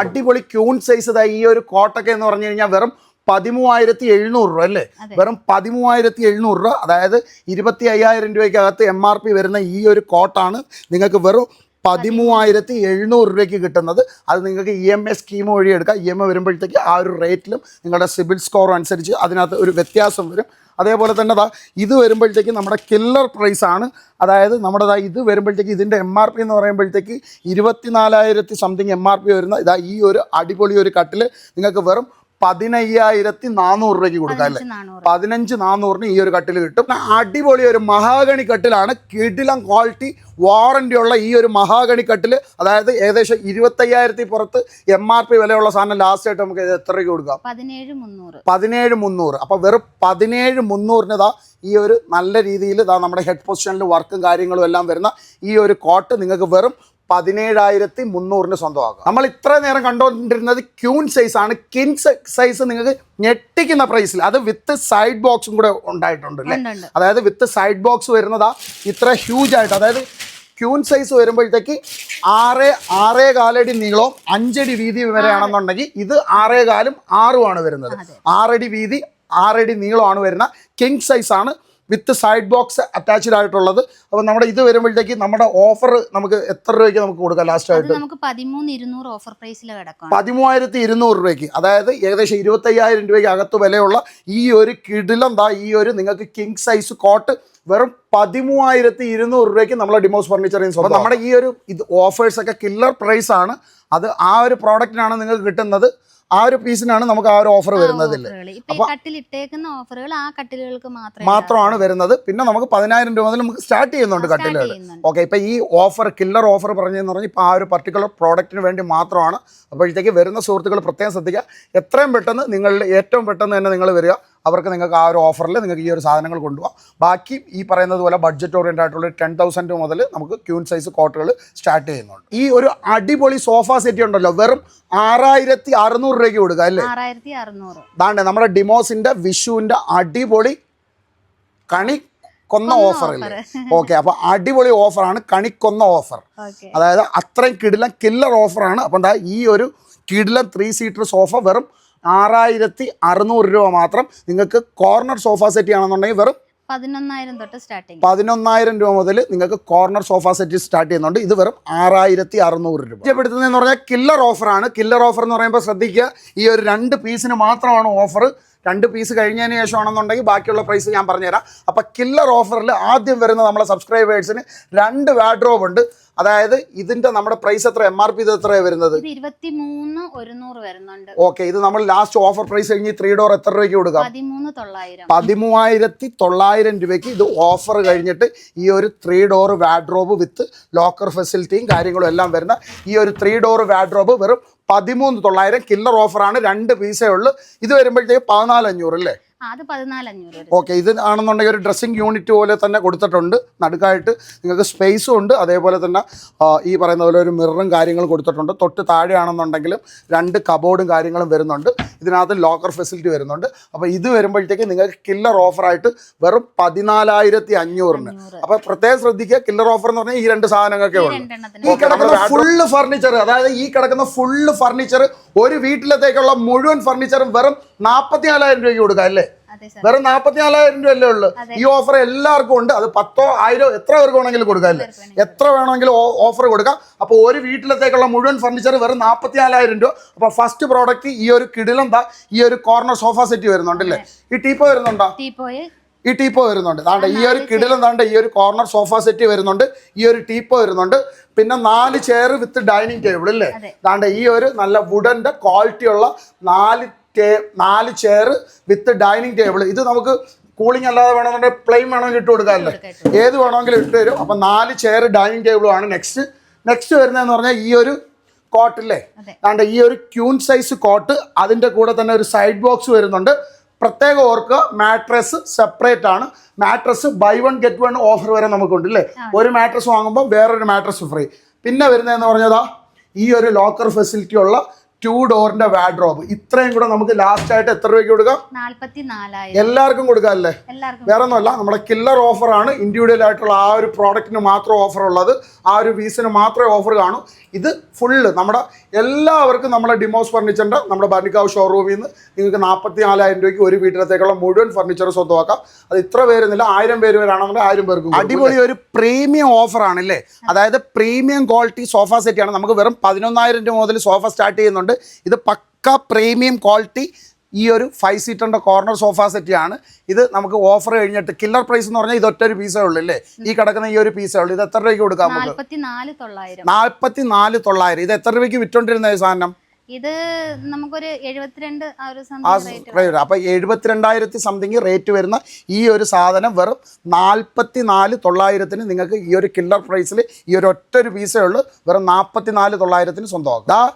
അടിപൊളി ക്യൂൺ സൈസ് ഈ ഒരു കോട്ടൊക്കെ എന്ന് പറഞ്ഞു കഴിഞ്ഞാൽ വെറും പതിമൂവായിരത്തി എഴുന്നൂറ് രൂപ അല്ലേ. വെറും പതിമൂവായിരത്തി എഴുന്നൂറ് രൂപ അതായത് ഇരുപത്തി അയ്യായിരം രൂപയ്ക്കകത്ത് എം ആർ പി വരുന്ന ഈ ഒരു കോട്ടാണ് നിങ്ങൾക്ക് വെറും പതിമൂവായിരത്തി എഴുന്നൂറ് രൂപയ്ക്ക് കിട്ടുന്നത്. അത് നിങ്ങൾക്ക് ഇ എം എ സ്കീം വഴി എടുക്കാം. ഇ എം എ വരുമ്പോഴത്തേക്ക് ആ ഒരു റേറ്റിലും നിങ്ങളുടെ സിബിൽ സ്കോർ അനുസരിച്ച് അതിനകത്ത് ഒരു വ്യത്യാസം വരും. അതേപോലെ തന്നെ ദാ ഇത് വരുമ്പോഴത്തേക്ക് നമ്മുടെ കില്ലർ പ്രൈസ് ആണ്. അതായത് നമ്മുടെ ദാ ഇത് വരുമ്പോഴത്തേക്ക് ഇതിന്റെ എം ആർ പി എന്ന് പറയുമ്പോഴത്തേക്ക് ഇരുപത്തിനാലായിരത്തി സംതിങ് എം ആർ പി വരുന്ന ഇതാ ഈ ഒരു അടിപൊളി ഒരു കട്ടിൽ നിങ്ങൾക്ക് വെറും പതിനയ്യായിരത്തി നാനൂറ് രൂപയ്ക്ക് കൊടുക്കാം അല്ലേ? പതിനഞ്ച് നാനൂറ് നാനൂറിന് ഈ ഒരു കട്ടിൽ കിട്ടും. അടിപൊളി ഒരു മഹാഗണി കട്ടിലാണ്. കിടിലം ക്വാളിറ്റി വാറണ്ടി ഉള്ള ഈ ഒരു മഹാഗണി കട്ടിൽ അതായത് ഏകദേശം ഇരുപത്തയ്യായിരത്തി പുറത്ത് എം ആർ പി വിലയുള്ള സാധനം ലാസ്റ്റ് ആയിട്ട് നമുക്ക് എത്രയ്ക്ക് എത്ര രൂപ കൊടുക്കാം? പതിനേഴ് മുന്നൂറ്. പതിനേഴ് മുന്നൂറ്. അപ്പോൾ വെറും പതിനേഴ് മുന്നൂറിന് ഇതാ ഈ ഒരു നല്ല രീതിയിൽ ഇതാ നമ്മുടെ ഹെഡ് പൊസിഷനിൽ വർക്കും കാര്യങ്ങളും എല്ലാം വരുന്ന ഈ ഒരു കോട്ട് നിങ്ങൾക്ക് വെറും പതിനേഴായിരത്തി മുന്നൂറിന് സ്വന്തമാക്കുക. നമ്മൾ ഇത്ര നേരം കണ്ടുകൊണ്ടിരുന്നത് ക്യൂൺ സൈസ് ആണ്. കിൻ സൈസ് നിങ്ങൾക്ക് ഞെട്ടിക്കുന്ന പ്രൈസിൽ അത് വിത്ത് സൈഡ് ബോക്സും കൂടെ ഉണ്ടായിട്ടുണ്ട് അല്ലേ അതായത് വിത്ത് സൈഡ് ബോക്സ് വരുന്നതാ ഇത്ര ഹ്യൂജ് ആയിട്ട്. അതായത് ക്യൂൺ സൈസ് വരുമ്പോഴത്തേക്ക് ആറ് ആറേ കാലടി നീളവും അഞ്ചടി വീതി വരെയാണെന്നുണ്ടെങ്കിൽ ഇത് ആറേ കാലും ആറുമാണ് വരുന്നത്. ആറടി വീതി ആറടി നീളമാണ് വരുന്ന കിങ് സൈസ് ആണ്. വിത്ത് സൈഡ് ബോക്സ് അറ്റാച്ച്ഡ് ആയിട്ടുള്ളത്. അപ്പോൾ നമ്മുടെ ഇത് വരുമ്പോഴത്തേക്ക് നമ്മുടെ ഓഫർ നമുക്ക് എത്ര രൂപയ്ക്ക് നമുക്ക് കൊടുക്കാം ലാസ്റ്റ് ആയിട്ട്? നമുക്ക് പതിമൂന്ന് ഇരുന്നൂറ് ഓഫർ പ്രൈസിൽ കിടക്കും പതിമൂവായിരത്തി ഇരുന്നൂറ് രൂപയ്ക്ക്. അതായത് ഏകദേശം ഇരുപത്തയ്യായിരം രൂപയ്ക്ക് അകത്ത് വിലയുള്ള ഈ ഒരു കിടിലം ദാ ഈ ഒരു നിങ്ങൾക്ക് കിങ് സൈസ് കോട്ട് വെറും പതിമൂവായിരത്തി ഇരുന്നൂറ് രൂപയ്ക്ക് നമ്മളെ ഡിമോസ് ഫർണിച്ചർ അപ്പോൾ നമ്മുടെ ഈ ഒരു ഇത് ഓഫേഴ്സ് ഒക്കെ കില്ലർ പ്രൈസ് ആണ്. അത് ആ ഒരു പ്രോഡക്റ്റിനാണ് നിങ്ങൾക്ക് കിട്ടുന്നത്. ആ ഒരു പീസിനാണ് നമുക്ക് ആ ഒരു ഓഫർ വരുന്നതിൽ. മാത്രമാണ് വരുന്നത്. പിന്നെ നമുക്ക് പതിനായിരം രൂപ മുതൽ നമുക്ക് സ്റ്റാർട്ട് ചെയ്യുന്നുണ്ട് കട്ടിലുകൾ. ഓക്കെ ഇപ്പൊ ഈ ഓഫർ കില്ലർ ഓഫർ പറഞ്ഞെന്ന് പറഞ്ഞാൽ ഇപ്പൊ ആ ഒരു പർട്ടിക്കുലർ പ്രോഡക്റ്റിന് വേണ്ടി മാത്രമാണ്. അപ്പോഴത്തേക്ക് വരുന്ന സുഹൃത്തുക്കൾ പ്രത്യേകം ശ്രദ്ധിക്കുക. എത്രയും പെട്ടെന്ന് നിങ്ങൾ ഏറ്റവും പെട്ടെന്ന് തന്നെ നിങ്ങൾ വരിക. അവർക്ക് നിങ്ങൾക്ക് ആ ഒരു ഓഫറിൽ നിങ്ങൾക്ക് ഈ ഒരു സാധനങ്ങൾ കൊണ്ടുപോകാം ബാക്കി ഈ പറയുന്നത് പോലെ ബഡ്ജറ്റ് ഓറിയന്റ് ആയിട്ടുള്ള ടെൻ തൗസൻഡ് മുതൽ നമുക്ക് ക്യൂൺ സൈസ് കോട്ടുകൾ സ്റ്റാർട്ട് ചെയ്യുന്നുണ്ട്. ഈ ഒരു അടിപൊളി സോഫ സെറ്റ് ഉണ്ടല്ലോ വെറും ആറായിരത്തി അറുന്നൂറ് രൂപയ്ക്ക് കൊടുക്കുക അല്ലേ? അറുന്നൂറ്. നമ്മുടെ ഡിമോസിന്റെ വിഷുവിന്റെ അടിപൊളി കണി കൊന്ന കൊന്ന ഓഫർ അല്ലേ offer. ഓക്കെ അപ്പൊ അടിപൊളി ഓഫറാണ് കണിക്കൊന്ന ഓഫർ അതായത് അത്രയും കിടിലം കില്ലർ ഓഫറാണ് അപ്പം എന്താ ഈ ഒരു കിടിലം ത്രീ സീറ്റർ സോഫ വെറും ആറായിരത്തി അറുന്നൂറ് രൂപ മാത്രം നിങ്ങൾക്ക് കോർണർ സോഫ സെറ്റ് ആണെന്നുണ്ടെങ്കിൽ വെറും പതിനൊന്നായിരം തൊട്ട് സ്റ്റാർട്ടിങ് പതിനൊന്നായിരം രൂപ മുതൽ നിങ്ങൾക്ക് കോർണർ സോഫ സെറ്റ് സ്റ്റാർട്ട് ചെയ്യുന്നുണ്ട്. ഇത് വെറും ആറായിരത്തി അറുന്നൂറ് രൂപ ഇഷ്ടപ്പെടുത്തുന്നതെന്ന് പറഞ്ഞാൽ കില്ലർ ഓഫറാണ് കില്ലർ ഓഫർ എന്ന് പറയുമ്പോൾ ശ്രദ്ധിക്കുക ഈ ഒരു രണ്ട് പീസിന് മാത്രമാണ് ഓഫർ രണ്ട് പീസ് കഴിഞ്ഞതിന് ശേഷമാണെന്നുണ്ടെങ്കിൽ ബാക്കിയുള്ള പ്രൈസ് ഞാൻ പറഞ്ഞുതരാം. അപ്പോൾ കില്ലർ ഓഫറിൽ ആദ്യം വരുന്ന നമ്മളെ സബ്സ്ക്രൈബേഴ്സിന് രണ്ട് വാഡ്രോബ് ഉണ്ട്. അതായത് ഇതിന്റെ നമ്മുടെ പ്രൈസ് എത്ര എം ആർ പി ഇത് എത്രയാണ് വരുന്നത്? ഓക്കെ ഇത് നമ്മൾ ലാസ്റ്റ് ഓഫർ പ്രൈസ് കഴിഞ്ഞ് ത്രീ ഡോർ എത്ര രൂപയ്ക്ക് കൊടുക്കാം? പതിമൂവായിരത്തി തൊള്ളായിരം. രൂപയ്ക്ക് ഇത് ഓഫർ കഴിഞ്ഞിട്ട് ഈ ഒരു three door wardrobe with locker ഫെസിലിറ്റിയും കാര്യങ്ങളും എല്ലാം വരുന്ന ഈ ഒരു ത്രീ ഡോർ വാഡ്രോബ് വെറും പതിമൂന്ന് തൊള്ളായിരം കില്ലർ ഓഫറാണ് രണ്ട് പീസേ ഉള്ളൂ. ഇത് വരുമ്പോഴത്തേക്ക് പതിനാലഞ്ഞൂറ് അല്ലേ? അത് ഓക്കെ ഇത് ആണെന്നുണ്ടെങ്കിൽ ഒരു ഡ്രസ്സിംഗ് യൂണിറ്റ് പോലെ തന്നെ കൊടുത്തിട്ടുണ്ട്. നടുക്കായിട്ട് നിങ്ങൾക്ക് സ്പേസും ഉണ്ട്. അതേപോലെ തന്നെ ഈ പറയുന്ന പോലെ ഒരു മിററും കാര്യങ്ങളും കൊടുത്തിട്ടുണ്ട്. തൊട്ട് താഴെയാണെന്നുണ്ടെങ്കിലും രണ്ട് കബോർഡും കാര്യങ്ങളും വരുന്നുണ്ട്. ഇതിനകത്ത് ലോക്കർ ഫെസിലിറ്റി വരുന്നുണ്ട്. അപ്പോൾ ഇത് വരുമ്പോഴത്തേക്ക് നിങ്ങൾക്ക് കില്ലർ ഓഫറായിട്ട് വെറും പതിനാലായിരത്തി അഞ്ഞൂറിന് അഞ്ഞൂറ്. അപ്പോൾ പ്രത്യേകം ശ്രദ്ധിക്കുക കില്ലർ ഓഫർ എന്ന് പറഞ്ഞാൽ ഈ രണ്ട് സാധനങ്ങളൊക്കെ ഉള്ളൂ. ഈ കിടക്കുന്ന ഫുള്ള് ഫർണിച്ചർ അതായത് ഈ കിടക്കുന്ന ഫുള്ള് ഫർണിച്ചർ ഒരു വീട്ടിലത്തേക്കുള്ള മുഴുവൻ ഫർണിച്ചറും വെറും നാൽപ്പത്തിനാലായിരം രൂപയ്ക്ക് കൊടുക്കാം അല്ലേ? വെറും നാൽപ്പത്തിനാലായിരം രൂപ അല്ലേ ഉള്ളൂ ഈ ഓഫർ എല്ലാവർക്കും ഉണ്ട്. അത് പത്തോ ആയിരോ എത്ര പേർക്ക് വേണമെങ്കിലും കൊടുക്കാം അല്ലേ? എത്ര വേണമെങ്കിലും ഓഫർ കൊടുക്കാം. അപ്പോൾ ഒരു വീട്ടിലത്തേക്കുള്ള മുഴുവൻ ഫർണിച്ചർ വെറും നാൽപ്പത്തിനാലായിരം രൂപ. അപ്പോൾ ഫസ്റ്റ് പ്രോഡക്റ്റ് ഈ ഒരു കിടിലം ഈ ഒരു കോർണർ സോഫ സെറ്റ് വരുന്നുണ്ടല്ലേ ഈ ടീപ്പോ വരുന്നുണ്ടോ? ഈ ടീപ്പോ വരുന്നുണ്ട്. താണ്ട ഈ ഒരു കിടിലും താണ്ട ഈ ഒരു കോർണർ സോഫ സെറ്റ് വരുന്നുണ്ട്. ഈ ഒരു ടീപ്പോ വരുന്നുണ്ട്. പിന്നെ നാല് ചെയർ വിത്ത് ഡൈനിങ് ടേബിൾ അല്ലേ. താണ്ട ഈ ഒരു നല്ല വുഡന്റെ ക്വാളിറ്റി ഉള്ള നാല് ടേ നാല് ചെയർ വിത്ത് ഡൈനിങ് ടേബിൾ ഇത് നമുക്ക് കൂളിംഗ് അല്ലാതെ വേണമെന്നുണ്ടെങ്കിൽ പ്ലെയിൻ വേണമെങ്കിൽ ഇട്ട് കൊടുക്കാമല്ലേ. കൊടുക്കാം, ഏത് വേണമെങ്കിലും ഇട്ട് തരും. അപ്പം നാല് ചെയർ ഡൈനിങ് ടേബിളും ആണ് നെക്സ്റ്റ് നെക്സ്റ്റ് വരുന്നതെന്ന് പറഞ്ഞാൽ ഈ ഒരു കോട്ടില്ലേ അതുകൊണ്ട് ഈ ഒരു ക്യൂൺ സൈസ് കോട്ട് അതിന്റെ കൂടെ തന്നെ ഒരു സൈഡ് ബോക്സ് വരുന്നുണ്ട്. പ്രത്യേകം ഓർക്കുക മാട്രസ് സെപ്പറേറ്റ് ആണ്. Mattress buy one get one offer വരെ നമുക്കുണ്ട് അല്ലേ ഒരു മാട്രസ് വാങ്ങുമ്പോൾ വേറൊരു മാട്രസ് ഫ്രീ പിന്നെ വരുന്നതെന്ന് പറഞ്ഞതാ ഈ ഒരു ലോക്കർ ഫെസിലിറ്റി ഉള്ള ടു ഡോറിന്റെ വാഡ്രോബ് ഇത്രയും കൂടെ നമുക്ക് ലാസ്റ്റ് ആയിട്ട് എത്ര രൂപയ്ക്ക് കൊടുക്കാം? എല്ലാവർക്കും കൊടുക്കാം അല്ലേ എല്ലാവർക്കും വേറെ ഒന്നുമല്ല നമ്മുടെ കില്ലർ ഓഫറാണ് ഇൻഡിവിജ്വൽ ആയിട്ടുള്ള ആ ഒരു പ്രോഡക്റ്റിന് മാത്രം ഓഫർ ഉള്ളത്. ആ ഒരു പീസിന് മാത്രമേ ഓഫർ കാണൂ. ഇത് ഫുള്ള് നമ്മുടെ എല്ലാവർക്കും നമ്മുടെ ഡിമോസ് ഫർണിച്ചറിന്റെ നമ്മുടെ ബർണിക്കാവ് ഷോറൂമിൽ നിന്ന് നിങ്ങൾക്ക് നാൽപ്പത്തി നാലായിരം രൂപയ്ക്ക് ഒരു വീട്ടിലത്തേക്കുള്ള മുഴുവൻ ഫർണിച്ചർ സ്വന്തമാക്കാം. അത് ഇത്ര പേരുന്നില്ല. ആയിരം പേര് വരാണെങ്കിൽ ആയിരം പേർക്ക് അടിപൊളി ഒരു പ്രീമിയം ഓഫറാണ് അല്ലേ അതായത് പ്രീമിയം ക്വാളിറ്റി സോഫ സെറ്റ് ആണ്. നമുക്ക് വെറും പതിനൊന്നായിരം രൂപ മുതൽ സോഫ സ്റ്റാർട്ട് ചെയ്യുന്നുണ്ട്. ഇത് പക്ക പ്രീമിയം ക്വാളിറ്റി ഈ ഒരു ഫൈവ് സീറ്ററിന്റെ കോർണർ സോഫ സെറ്റിയാണ് ഇത് നമുക്ക് ഓഫർ കഴിഞ്ഞിട്ട് കില്ലർ പ്രൈസ് എന്ന് പറഞ്ഞാൽ ഇതൊറ്റ ഒരു പീസേ ഉള്ളൂ അല്ലേ? ഈ കിടക്കുന്ന ഈ ഒരു പീസേ ഉള്ളൂ. ഇത് എത്ര രൂപയ്ക്ക് കൊടുക്കാൻ നാൽപ്പത്തി നാല് തൊള്ളായിരം. ഇത് എത്ര രൂപയ്ക്ക് വിറ്റോണ്ടിരുന്ന സാധനം? ഇത് നമുക്കൊരു എഴുപത്തിരണ്ട് അപ്പോൾ എഴുപത്തിരണ്ടായിരത്തി സംതിങ് റേറ്റ് വരുന്ന ഈ ഒരു സാധനം വെറും നാൽപ്പത്തി നാല് തൊള്ളായിരത്തിന് നിങ്ങൾക്ക് ഈ ഒരു കില്ലർ പ്രൈസിൽ ഈ ഒരു ഒറ്റ ഒരു പീസേ ഉള്ളൂ. വെറും നാൽപ്പത്തി നാല് തൊള്ളായിരത്തിന് സ്വന്തമാക്കാം.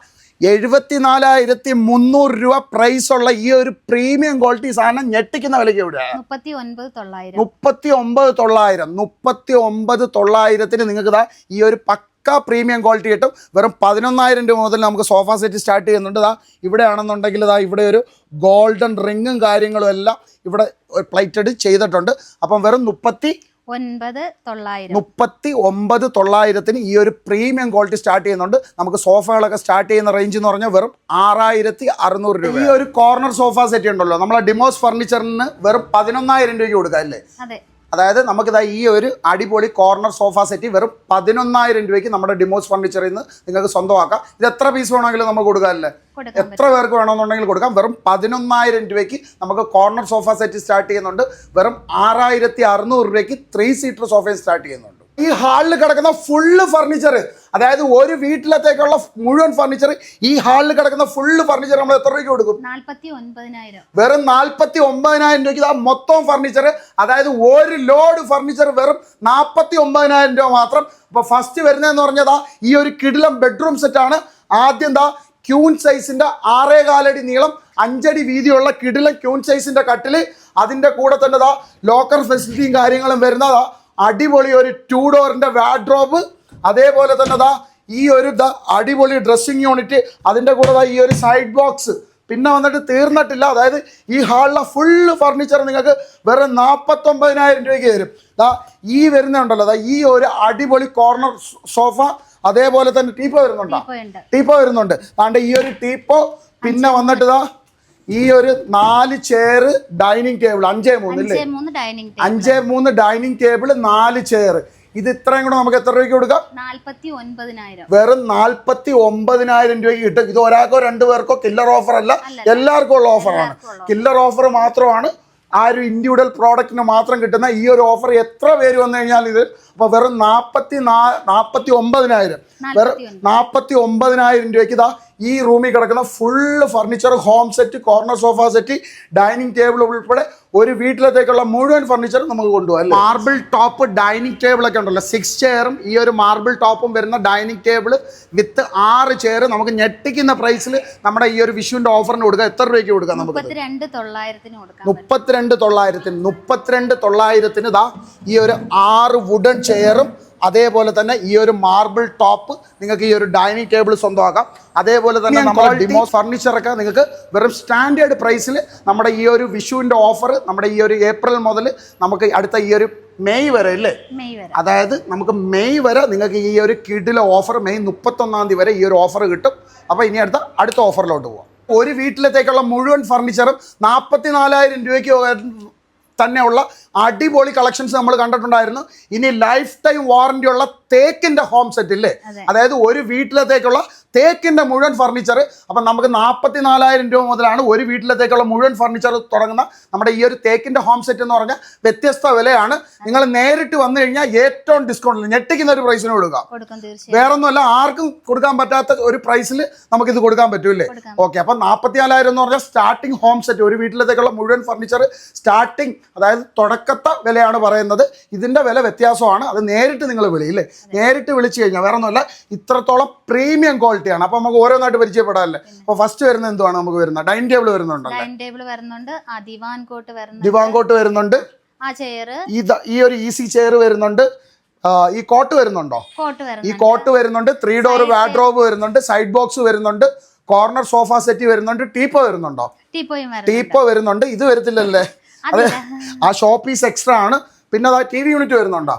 എഴുപത്തിനാലായിരത്തി മുന്നൂറ് രൂപ പ്രൈസ് ഉള്ള ഈ ഒരു പ്രീമിയം ക്വാളിറ്റി സാധനം ഞെട്ടിക്കുന്ന വിലയ്ക്ക് എവിടെയാണ് മുപ്പത്തി ഒൻപത് തൊള്ളായിരം. മുപ്പത്തി ഒമ്പത് തൊള്ളായിരം. മുപ്പത്തി ഒമ്പത് തൊള്ളായിരത്തിന് നിങ്ങൾക്ക് ഇതാ ഈ ഒരു പക്ക പ്രീമിയം ക്വാളിറ്റി കിട്ടും. വെറും പതിനൊന്നായിരം രൂപ മുതൽ നമുക്ക് സോഫ സെറ്റ് സ്റ്റാർട്ട് ചെയ്യുന്നുണ്ട്. ദാ ഇവിടെയാണെന്നുണ്ടെങ്കിൽ ഇതാ ഇവിടെ ഒരു ഗോൾഡൻ റിങ്ങും കാര്യങ്ങളും എല്ലാം ഇവിടെ പ്ലേറ്റഡ് ചെയ്തിട്ടുണ്ട്. അപ്പം വെറും മുപ്പത്തി ഒൻപത് തൊള്ളായിരം. മുപ്പത്തി ഒമ്പത് തൊള്ളായിരത്തിന് ഈ ഒരു പ്രീമിയം ക്വാളിറ്റി സ്റ്റാർട്ട് ചെയ്യുന്നുണ്ട്. നമുക്ക് സോഫകളൊക്കെ സ്റ്റാർട്ട് ചെയ്യുന്ന റേഞ്ച് എന്ന് പറഞ്ഞാൽ വെറും ആറായിരത്തി അറുന്നൂറ് രൂപ ഈ ഒരു കോർണർ സോഫ സെറ്റ് ഉണ്ടല്ലോ. നമ്മളെ ഡിമോസ് ഫർണിച്ചറിന് വെറും പതിനൊന്നായിരം രൂപയ്ക്ക് കൊടുക്കാം അല്ലേ? അതെ. അതായത് നമുക്കിതാ ഈ ഒരു അടിപൊളി കോർണർ സോഫ സെറ്റ് വെറും പതിനൊന്നായിരം രൂപയ്ക്ക് നമ്മുടെ ഡിമോസ് ഫർണിച്ചറിൽ നിന്ന് നിങ്ങൾക്ക് സ്വന്തമാക്കാം. ഇത് എത്ര പീസ് വേണമെങ്കിലും നമുക്ക് കൊടുക്കാമല്ലേ? എത്ര പേർക്ക് വേണമെന്നുണ്ടെങ്കിൽ കൊടുക്കാം. വെറും പതിനൊന്നായിരം രൂപയ്ക്ക് നമുക്ക് കോർണർ സോഫ സെറ്റ് സ്റ്റാർട്ട് ചെയ്യുന്നുണ്ട്. വെറും ആറായിരത്തി അറുന്നൂറ് രൂപയ്ക്ക് ത്രീ സീറ്റർ സോഫയും സ്റ്റാർട്ട് ചെയ്യുന്നുണ്ട്. ഈ ഹാളിൽ കിടക്കുന്ന ഫുള്ള് ഫർണിച്ചർ അതായത് ഒരു വീട്ടിലത്തേക്കുള്ള മുഴുവൻ ഫർണിച്ചർ ഈ ഹാളിൽ കിടക്കുന്ന ഫുള്ള് ഫർണിച്ചർ നമ്മൾ എത്ര രൂപയ്ക്ക് കൊടുക്കും? വെറും നാൽപ്പത്തി ഒമ്പതിനായിരം രൂപയ്ക്ക് ആ മൊത്തം ഫർണിച്ചർ അതായത് ഒരു ലോഡ് ഫർണിച്ചർ വെറും നാൽപ്പത്തി ഒമ്പതിനായിരം രൂപ മാത്രം. അപ്പോൾ ഫസ്റ്റ് വരുന്നതെന്ന് പറഞ്ഞതാ ഈ ഒരു കിടിലം ബെഡ്റൂം സെറ്റാണ് ആദ്യം ദാ ക്യൂൺ സൈസിന്റെ ആറേ കാലടി നീളം അഞ്ചടി വീതിയുള്ള കിടിലം ക്യൂൺ സൈസിന്റെ കട്ടിൽ. അതിന്റെ കൂടെ തന്നെ ദാ ലോക്കർ ഫെസിലിറ്റിയും കാര്യങ്ങളും വരുന്നതാ. അടിപൊളി ഒരു ടൂ ഡോറിന്റെ വാഡ്രോബ് അതേപോലെ തന്നെ ദാ ഈ ഒരു ദാ അടിപൊളി ഡ്രസ്സിങ് യൂണിറ്റ് അതിന്റെ കൂടെ ദാ ഈ ഒരു സൈഡ് ബോക്സ് പിന്നെ വന്നിട്ട് തീർന്നിട്ടില്ല. അതായത് ഈ ഹാളിലെ ഫുള്ള് ഫർണിച്ചർ നിങ്ങൾക്ക് വെറും നാൽപ്പത്തൊമ്പതിനായിരം രൂപയ്ക്ക് തരും. ദാ ഈ വരുന്നുണ്ടല്ലോ ദാ ഈ ഒരു അടിപൊളി കോർണർ സോഫ അതേപോലെ തന്നെ ടീപ്പോ വരുന്നുണ്ടോ? ടീപ്പോ വരുന്നുണ്ട്. അതുകൊണ്ട് ഈ ഒരു ടീപ്പോ പിന്നെ വന്നിട്ട് ഇതാ ഈ ഒരു നാല് ചെയർ ഡൈനിങ് ടേബിൾ അഞ്ചേ മൂന്ന് അഞ്ചേ മൂന്ന് ഡൈനിങ് ടേബിൾ നാല് ചെയർ ഇത് ഇത്രയും കൂടെ നമുക്ക് എത്ര രൂപയ്ക്ക് കൊടുക്കാം? വെറും നാൽപ്പത്തി ഒമ്പതിനായിരം രൂപയ്ക്ക് കിട്ടും. ഇത് ഒരാൾക്കോ രണ്ടു പേർക്കോ കില്ലർ ഓഫർ അല്ല. എല്ലാവർക്കും ഉള്ള ഓഫറാണ് കില്ലർ ഓഫർ മാത്രമാണ്. ആ ഒരു ഇൻഡിവിജ്വൽ പ്രോഡക്റ്റിന് മാത്രം കിട്ടുന്ന ഈ ഒരു ഓഫർ എത്ര പേര് വന്നു കഴിഞ്ഞാൽ ഇത്? അപ്പോൾ വെറും നാൽപ്പത്തി നാ നാൽപ്പത്തി ഒമ്പതിനായിരം വെറും നാൽപ്പത്തി ഒമ്പതിനായിരം രൂപയ്ക്ക് ഇതാ ഈ റൂമിൽ കിടക്കുന്ന full furniture home set corner sofa set dining table ഉൾപ്പെടെ ഒരു വീട്ടിലത്തേക്കുള്ള മുഴുവൻ ഫർണിച്ചറും നമുക്ക് കൊണ്ടുപോകാം മാർബിൾ ടോപ്പ് ഡൈനിങ് ടേബിൾ ഒക്കെ ഉണ്ടല്ലോ. സിക്സ് ചെയറും ഈ ഒരു മാർബിൾ ടോപ്പും വരുന്ന ഡൈനിങ് ടേബിൾ വിത്ത് ആറ് ചെയർ നമുക്ക് ഞെട്ടിക്കുന്ന പ്രൈസിൽ നമ്മുടെ ഈ ഒരു വിഷുവിന്റെ ഓഫറിന് കൊടുക്കാം. എത്ര രൂപയ്ക്ക് കൊടുക്കാം നമുക്ക്? മുപ്പത്തിരണ്ട് തൊള്ളായിരത്തിന് മുപ്പത്തിരണ്ട് തൊള്ളായിരത്തിന് മുപ്പത്തിരണ്ട് തൊള്ളായിരത്തിന് ഇതാ ഈ ഒരു ആറ് വുഡൻ ചെയറും അതേപോലെ തന്നെ ഈ ഒരു മാർബിൾ ടോപ്പ് നിങ്ങൾക്ക് ഈ ഒരു ഡൈനിങ് ടേബിൾ സ്വന്തമാക്കാം. അതേപോലെ തന്നെ നമ്മുടെ ഡിമോ ഫർണിച്ചറൊക്കെ നിങ്ങൾക്ക് വെറും സ്റ്റാൻഡേർഡ് പ്രൈസിൽ നമ്മുടെ ഈ ഒരു വിഷുവിന്റെ ഓഫർ നമ്മുടെ ഈ ഒരു ഏപ്രിൽ മുതൽ നമുക്ക് അടുത്ത ഈ ഒരു മെയ് വരെ അല്ലേ? മെയ് വരെ. അതായത് നമുക്ക് മെയ് വരെ നിങ്ങൾക്ക് ഈ ഒരു കിഡിലെ ഓഫർ മെയ് മുപ്പത്തൊന്നാം തീയതി വരെ ഈ ഒരു ഓഫർ കിട്ടും. അപ്പോൾ ഇനി അടുത്ത അടുത്ത ഓഫറിലോട്ട് പോവാം. ഒരു വീട്ടിലത്തേക്കുള്ള മുഴുവൻ ഫർണിച്ചറും നാൽപ്പത്തി നാലായിരം രൂപയ്ക്ക് തന്നെയുള്ള അടിപൊളി കളക്ഷൻസ് നമ്മൾ കണ്ടിട്ടുണ്ടായിരുന്നു. ഇനി ലൈഫ് ടൈം വാറണ്ടി ഉള്ള തേക്കിന്റെ ഹോം സെറ്റ് ഇല്ലേ? അതായത് ഒരു വീട്ടിലത്തേക്കുള്ള തേക്കിന്റെ മുഴുവൻ ഫർണിച്ചർ അപ്പം നമുക്ക് നാൽപ്പത്തി നാലായിരം രൂപ മുതലാണ് ഒരു വീട്ടിലത്തേക്കുള്ള മുഴുവൻ ഫർണിച്ചർ തുടങ്ങുന്ന നമ്മുടെ ഈ ഒരു തേക്കിന്റെ ഹോം സെറ്റ് എന്ന് പറഞ്ഞാൽ വ്യത്യസ്ത വിലയാണ്. നിങ്ങൾ നേരിട്ട് വന്നു കഴിഞ്ഞാൽ ഏറ്റവും ഡിസ്കൗണ്ടിൽ ഞെട്ടിക്കുന്ന ഒരു പ്രൈസിന് കൊടുക്കാം. വേറൊന്നുമല്ല ആർക്കും കൊടുക്കാൻ പറ്റാത്ത ഒരു പ്രൈസിൽ നമുക്ക് ഇത് കൊടുക്കാൻ പറ്റൂലേ ഓക്കെ അപ്പം നാൽപ്പത്തിനാലായിരം എന്ന് പറഞ്ഞാൽ സ്റ്റാർട്ടിംഗ് ഹോം സെറ്റ് ഒരു വീട്ടിലത്തേക്കുള്ള മുഴുവൻ ഫർണിച്ചർ സ്റ്റാർട്ടിംഗ് അതായത് തുടക്കത്തെ വിലയാണ് പറയുന്നത്. ഇതിന്റെ വില വ്യത്യാസമാണ്. അത് നേരിട്ട് നിങ്ങൾ വിളിയില്ലേ? നേരിട്ട് വിളിച്ചു കഴിഞ്ഞാൽ വേറെ ഒന്നുമല്ല ഇത്രത്തോളം പ്രീമിയം ക്വാളിറ്റിയാണ് അപ്പം നമുക്ക് ഓരോന്നായിട്ട് പരിചയപ്പെടാമല്ലേ അപ്പോൾ ഫസ്റ്റ് വരുന്നത് എന്തുവാണ് നമുക്ക് വരുന്നത്? ഡൈനിങ് ടേബിൾ വരുന്നുണ്ടല്ലേ? ഡൈനിങ് ടേബിൾ വരുന്നുണ്ട്. ദിവാൻ കോട്ട് വരുന്നുണ്ട്. ദിവാങ്കോട്ട് വരുന്നുണ്ട്. ആ ചെയർ ഈ ഒരു ഈസി ചെയർ വരുന്നുണ്ട്. ഈ കോട്ട് വരുന്നുണ്ടോ? കോട്ട് ഈ കോട്ട് വരുന്നുണ്ട്. ത്രീ ഡോർ വാഡ്രോബ് വരുന്നുണ്ട്. സൈഡ് ബോക്സ് വരുന്നുണ്ട്. കോർണർ സോഫ സെറ്റ് വരുന്നുണ്ട്. ടീപ്പോ വരുന്നുണ്ട്. ടീപ്പോ വരുന്നുണ്ട്. ഇത് വരത്തില്ലല്ലേ? അതെ. ആ ഷോ പീസ് എക്സ്ട്രാ ആണ്. പിന്നെ അതാ ടി വി യൂണിറ്റ് വരുന്നുണ്ടോ?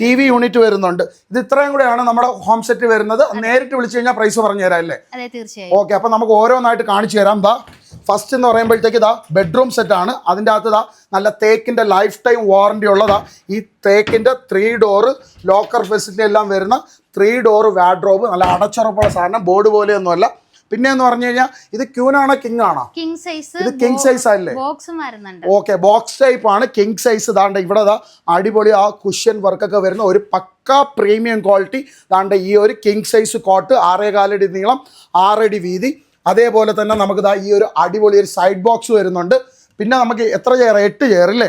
ടി വി യൂണിറ്റ് വരുന്നുണ്ട്. ഇത് ഇത്രയും കൂടെയാണ് നമ്മുടെ ഹോം സെറ്റ് വരുന്നത്. നേരിട്ട് വിളിച്ചു കഴിഞ്ഞാൽ പ്രൈസ് പറഞ്ഞു തരാം അല്ലേ? ഓക്കെ അപ്പൊ നമുക്ക് ഓരോന്നായിട്ട് കാണിച്ചു തരാം. ദാ ഫസ്റ്റ് എന്ന് പറയുമ്പോഴത്തേക്ക് ഇതാ ബെഡ്റൂം സെറ്റ് ആണ്. അതിന്റെ അകത്ത് ഇതാ നല്ല തേക്കിന്റെ ലൈഫ് ടൈം വാറണ്ടി ഉള്ളതാ. ഈ തേക്കിന്റെ ത്രീ ഡോറ് ലോക്കർ ഫെസിലിറ്റി എല്ലാം വരുന്ന ത്രീ ഡോറ് വാഡ്രോബ് നല്ല അടച്ചുറപ്പുള്ള സാധനം. ബോർഡ് പോലെയൊന്നുമല്ല. പിന്നെ എന്ന് പറഞ്ഞു കഴിഞ്ഞാൽ ഇത് ക്യൂനാണോ കിങ് ആണോ. കിങ് സൈസ് ഇത് കിങ് സൈസ് അല്ലേ? ബോക്സും വരുന്നുണ്ട് ഓക്കെ ബോക്സ് ടൈപ്പ് ആണ് കിങ് സൈസ് ദാണ്ട് ഇവിടെ അടിപൊളി ആ കുഷ്യൻ വർക്കൊക്കെ വരുന്ന ഒരു പക്ക പ്രീമിയം ക്വാളിറ്റി ദാണ്ട് ഈ ഒരു കിങ് സൈസ് കോട്ട് ആറേ കാലടി നീളം ആറടി വീതി. അതേപോലെ തന്നെ നമുക്ക് ദാ ഈ ഒരു അടിപൊളി ഒരു സൈഡ് ബോക്സ് വരുന്നുണ്ട്. പിന്നെ നമുക്ക് എത്ര ചെയർ എട്ട് ചെയർ അല്ലേ.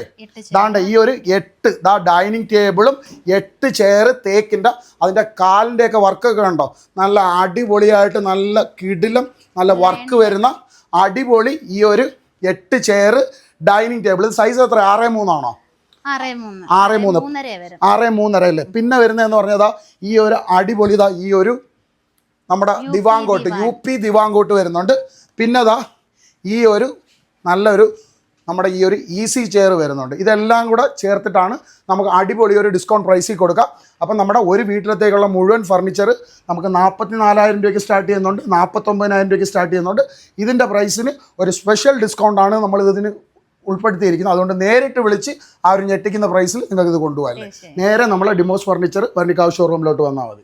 ദാണ്ട ഈ ഒരു എട്ട് ദാ ഡൈനിങ് ടേബിളും എട്ട് ചെയർ തേക്കിന്റെ അതിന്റെ കാലിന്റെ ഒക്കെ വർക്കൊക്കെ ഉണ്ടോ നല്ല അടിപൊളിയായിട്ട് നല്ല കിടിലും നല്ല വർക്ക് വരുന്ന അടിപൊളി ഈ ഒരു എട്ട് ചെയർ ഡൈനിങ് ടേബിൾ സൈസ് എത്ര? ആറ് മൂന്നാണോ ആറ് മൂന്ന്. ആറേ മൂന്ന്. മൂന്നര അല്ലേ? പിന്നെ വരുന്നതെന്ന് പറഞ്ഞതാ ഈ ഒരു അടിപൊളി ഇതാ ഈ ഒരു നമ്മുടെ ദിവാങ്കോട്ട് യു പി ദിവാങ്കോട്ട് വരുന്നുണ്ട്. പിന്നെതാ ഈ ഒരു നല്ലൊരു നമ്മുടെ ഈ ഒരു ഈസി ചെയർ വരുന്നുണ്ട്. ഇതെല്ലാം കൂടെ ചേർത്തിട്ടാണ് നമുക്ക് അടിപൊളി ഒരു ഡിസ്കൗണ്ട് പ്രൈസിൽ കൊടുക്കാം. അപ്പം നമ്മുടെ ഒരു വീട്ടിലത്തേക്കുള്ള മുഴുവൻ ഫർണിച്ചർ നമുക്ക് നാൽപ്പത്തി നാലായിരം രൂപയ്ക്ക് സ്റ്റാർട്ട് ചെയ്യുന്നുണ്ട്. നാൽപ്പത്തൊമ്പതിനായിരം രൂപയ്ക്ക് സ്റ്റാർട്ട് ചെയ്യുന്നുണ്ട്. ഇതിന്റെ പ്രൈസിന് ഒരു സ്പെഷ്യൽ ഡിസ്കൗണ്ടാണ് നമ്മൾ ഇതിന് ഉൾപ്പെടുത്തിയിരിക്കുന്നത്. അതുകൊണ്ട് നേരിട്ട് വിളിച്ച് ആ ഒരു ഞെട്ടിക്കുന്ന പ്രൈസിൽ നിങ്ങൾക്ക് ഇത് കൊണ്ടുപോകാം നേരെ നമ്മളെ ഡിമോസ് ഫർണിച്ചർ വർണിക്കാവ് ഷോറൂമിലോട്ട് വന്നാൽ മതി.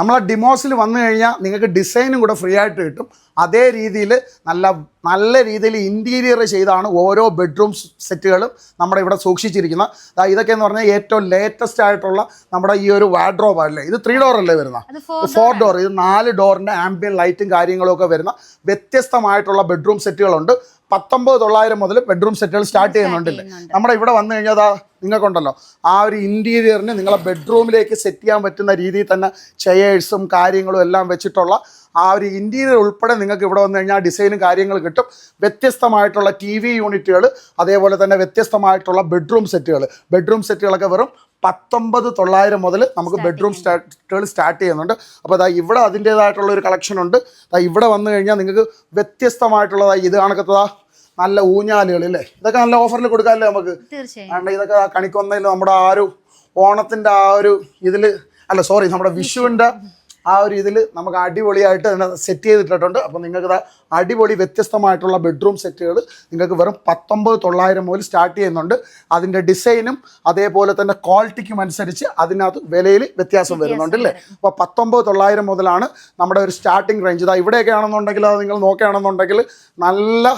നമ്മളെ ഡിമോസിൽ വന്നു കഴിഞ്ഞാൽ നിങ്ങൾക്ക് ഡിസൈനും കൂടെ ഫ്രീ ആയിട്ട് കിട്ടും. അതേ രീതിയിൽ നല്ല നല്ല രീതിയിൽ ഇന്റീരിയർ ചെയ്താണ് ഓരോ ബെഡ്റൂം സെറ്റുകളും നമ്മുടെ ഇവിടെ സൂക്ഷിച്ചിരിക്കുന്നത്. ഇതൊക്കെ എന്ന് പറഞ്ഞാൽ ഏറ്റവും ലേറ്റസ്റ്റ് ആയിട്ടുള്ള നമ്മുടെ ഈ ഒരു വാഡ്രോബ് അല്ലേ? ഇത് ത്രീ ഡോർ അല്ലേ ഫോർ ഫോർ ഡോർ ഇത് നാല് ഡോറിന്റെ ആംബിയൻ ലൈറ്റും കാര്യങ്ങളും ഒക്കെ വരുന്ന വ്യത്യസ്തമായിട്ടുള്ള ബെഡ്റൂം സെറ്റുകളുണ്ട് പത്തൊമ്പത് തൊള്ളായിരം മുതൽ ബെഡ്റൂം സെറ്റുകൾ സ്റ്റാർട്ട് ചെയ്യുന്നുണ്ടല്ലേ ചെയ്യുന്നുണ്ട്. നമ്മുടെ ഇവിടെ വന്നു കഴിഞ്ഞാൽ അതാ നിങ്ങൾക്കുണ്ടല്ലോ ആ ഒരു ഇന്റീരിയറിന് നിങ്ങളെ ബെഡ്റൂമിലേക്ക് സെറ്റ് ചെയ്യാൻ പറ്റുന്ന രീതിയിൽ തന്നെ ചെയേഴ്സും കാര്യങ്ങളും എല്ലാം വെച്ചിട്ടുള്ള ആ ഒരു ഇന്റീരിയർ ഉൾപ്പെടെ നിങ്ങൾക്ക് ഇവിടെ വന്നു കഴിഞ്ഞാൽ ഡിസൈനും കാര്യങ്ങളും കിട്ടും. വ്യത്യസ്തമായിട്ടുള്ള ടി വി യൂണിറ്റുകൾ അതേപോലെ തന്നെ വ്യത്യസ്തമായിട്ടുള്ള ബെഡ്റൂം സെറ്റുകൾ ബെഡ്റൂം സെറ്റുകളൊക്കെ വെറും പത്തൊമ്പത് തൊള്ളായിരം മുതൽ നമുക്ക് ബെഡ്റൂം സ്റ്റാർട്ടുകൾ സ്റ്റാർട്ട് ചെയ്യുന്നുണ്ട്. അപ്പോൾ അതാ ഇവിടെ അതിന്റേതായിട്ടുള്ള ഒരു കളക്ഷൻ ഉണ്ട്. ദാ ഇവിടെ വന്നു കഴിഞ്ഞാൽ നിങ്ങൾക്ക് വ്യത്യസ്തമായിട്ടുള്ളതാ ഇത് കണക്കത്തതാ നല്ല ഊഞ്ഞാലുകൾ അല്ലേ ഇതൊക്കെ നല്ല ഓഫറിൽ കൊടുക്കാമല്ലേ നമുക്ക്? കാരണം ഇതൊക്കെ കണിക്കൊന്നതിൽ കണിക്കൊന്നയിൽ നമ്മുടെ ആ ഒരു ഓണത്തിന്റെ ആ ഒരു ഇതിൽ അല്ല സോറി നമ്മുടെ വിഷുവിന്റെ ആ ഒരു ഇതിൽ നമുക്ക് അടിപൊളിയായിട്ട് തന്നെ സെറ്റ് ചെയ്തിട്ടിട്ടുണ്ട്. അപ്പോൾ നിങ്ങൾക്ക് അടിപൊളി വ്യത്യസ്തമായിട്ടുള്ള ബെഡ്റൂം സെറ്റുകൾ നിങ്ങൾക്ക് വെറും പത്തൊമ്പത് തൊള്ളായിരം മുതൽ സ്റ്റാർട്ട് ചെയ്യുന്നുണ്ട്. അതിന്റെ ഡിസൈനും അതേപോലെ തന്നെ ക്വാളിറ്റിക്കും അനുസരിച്ച് അതിനകത്ത് വിലയിൽ വ്യത്യാസം വരുന്നുണ്ട് അല്ലേ? അപ്പോൾ പത്തൊമ്പത് തൊള്ളായിരം മുതലാണ് നമ്മുടെ ഒരു സ്റ്റാർട്ടിംഗ് റേഞ്ച് ഇതാ ഇവിടെയൊക്കെ ആണെന്നുണ്ടെങ്കിൽ അത് നിങ്ങൾ നോക്കുകയാണെന്നുണ്ടെങ്കിൽ നല്ല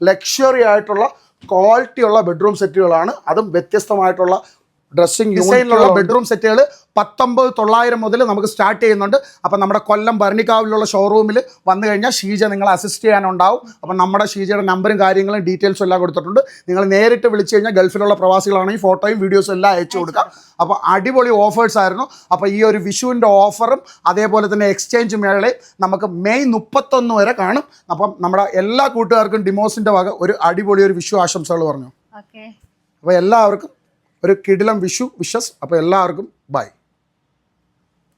ലക്ഷറി ആയിട്ടുള്ള ക്വാളിറ്റി ഉള്ള ബെഡ്റൂം സെറ്റുകളാണ് അതും വ്യത്യസ്തമായിട്ടുള്ള ഡ്രസ്സിംഗ് ഡിസൈനിലുള്ള ബെഡ്റൂം സെറ്റുകൾ പത്തൊമ്പത് തൊള്ളായിരം മുതൽ നമുക്ക് സ്റ്റാർട്ട് ചെയ്യുന്നുണ്ട്. അപ്പം നമ്മുടെ കൊല്ലം ഭരണിക്കാവിലുള്ള ഷോറൂമിൽ വന്നു കഴിഞ്ഞാൽ ഷീജ നിങ്ങളെ അസിസ്റ്റ് ചെയ്യാനുണ്ടാവും. അപ്പം നമ്മുടെ ഷീജയുടെ നമ്പറും കാര്യങ്ങളും ഡീറ്റെയിൽസും എല്ലാം കൊടുത്തിട്ടുണ്ട്. നിങ്ങൾ നേരിട്ട് വിളിച്ചു കഴിഞ്ഞാൽ ഗൾഫിലുള്ള പ്രവാസികളാണെങ്കിൽ ഫോട്ടോയും വീഡിയോസും എല്ലാം അയച്ചു കൊടുക്കാം. അപ്പോൾ അടിപൊളി ഓഫേഴ്സ് ആയിരുന്നു. അപ്പോൾ ഈ ഒരു വിഷുവിന്റെ ഓഫറും അതേപോലെ തന്നെ എക്സ്ചേഞ്ച് മേളയും നമുക്ക് മെയ് മുപ്പത്തൊന്ന് വരെ കാണും. അപ്പം നമ്മുടെ എല്ലാ കൂട്ടുകാർക്കും ഡിമോസിന്റെ വക ഒരു അടിപൊളി ഒരു വിഷു ആശംസകൾ പറഞ്ഞു. ഓക്കെ. അപ്പോൾ എല്ലാവർക്കും ഒരു കിടിലം വിഷു വിഷസ്. അപ്പോൾ എല്ലാവർക്കും ബൈ.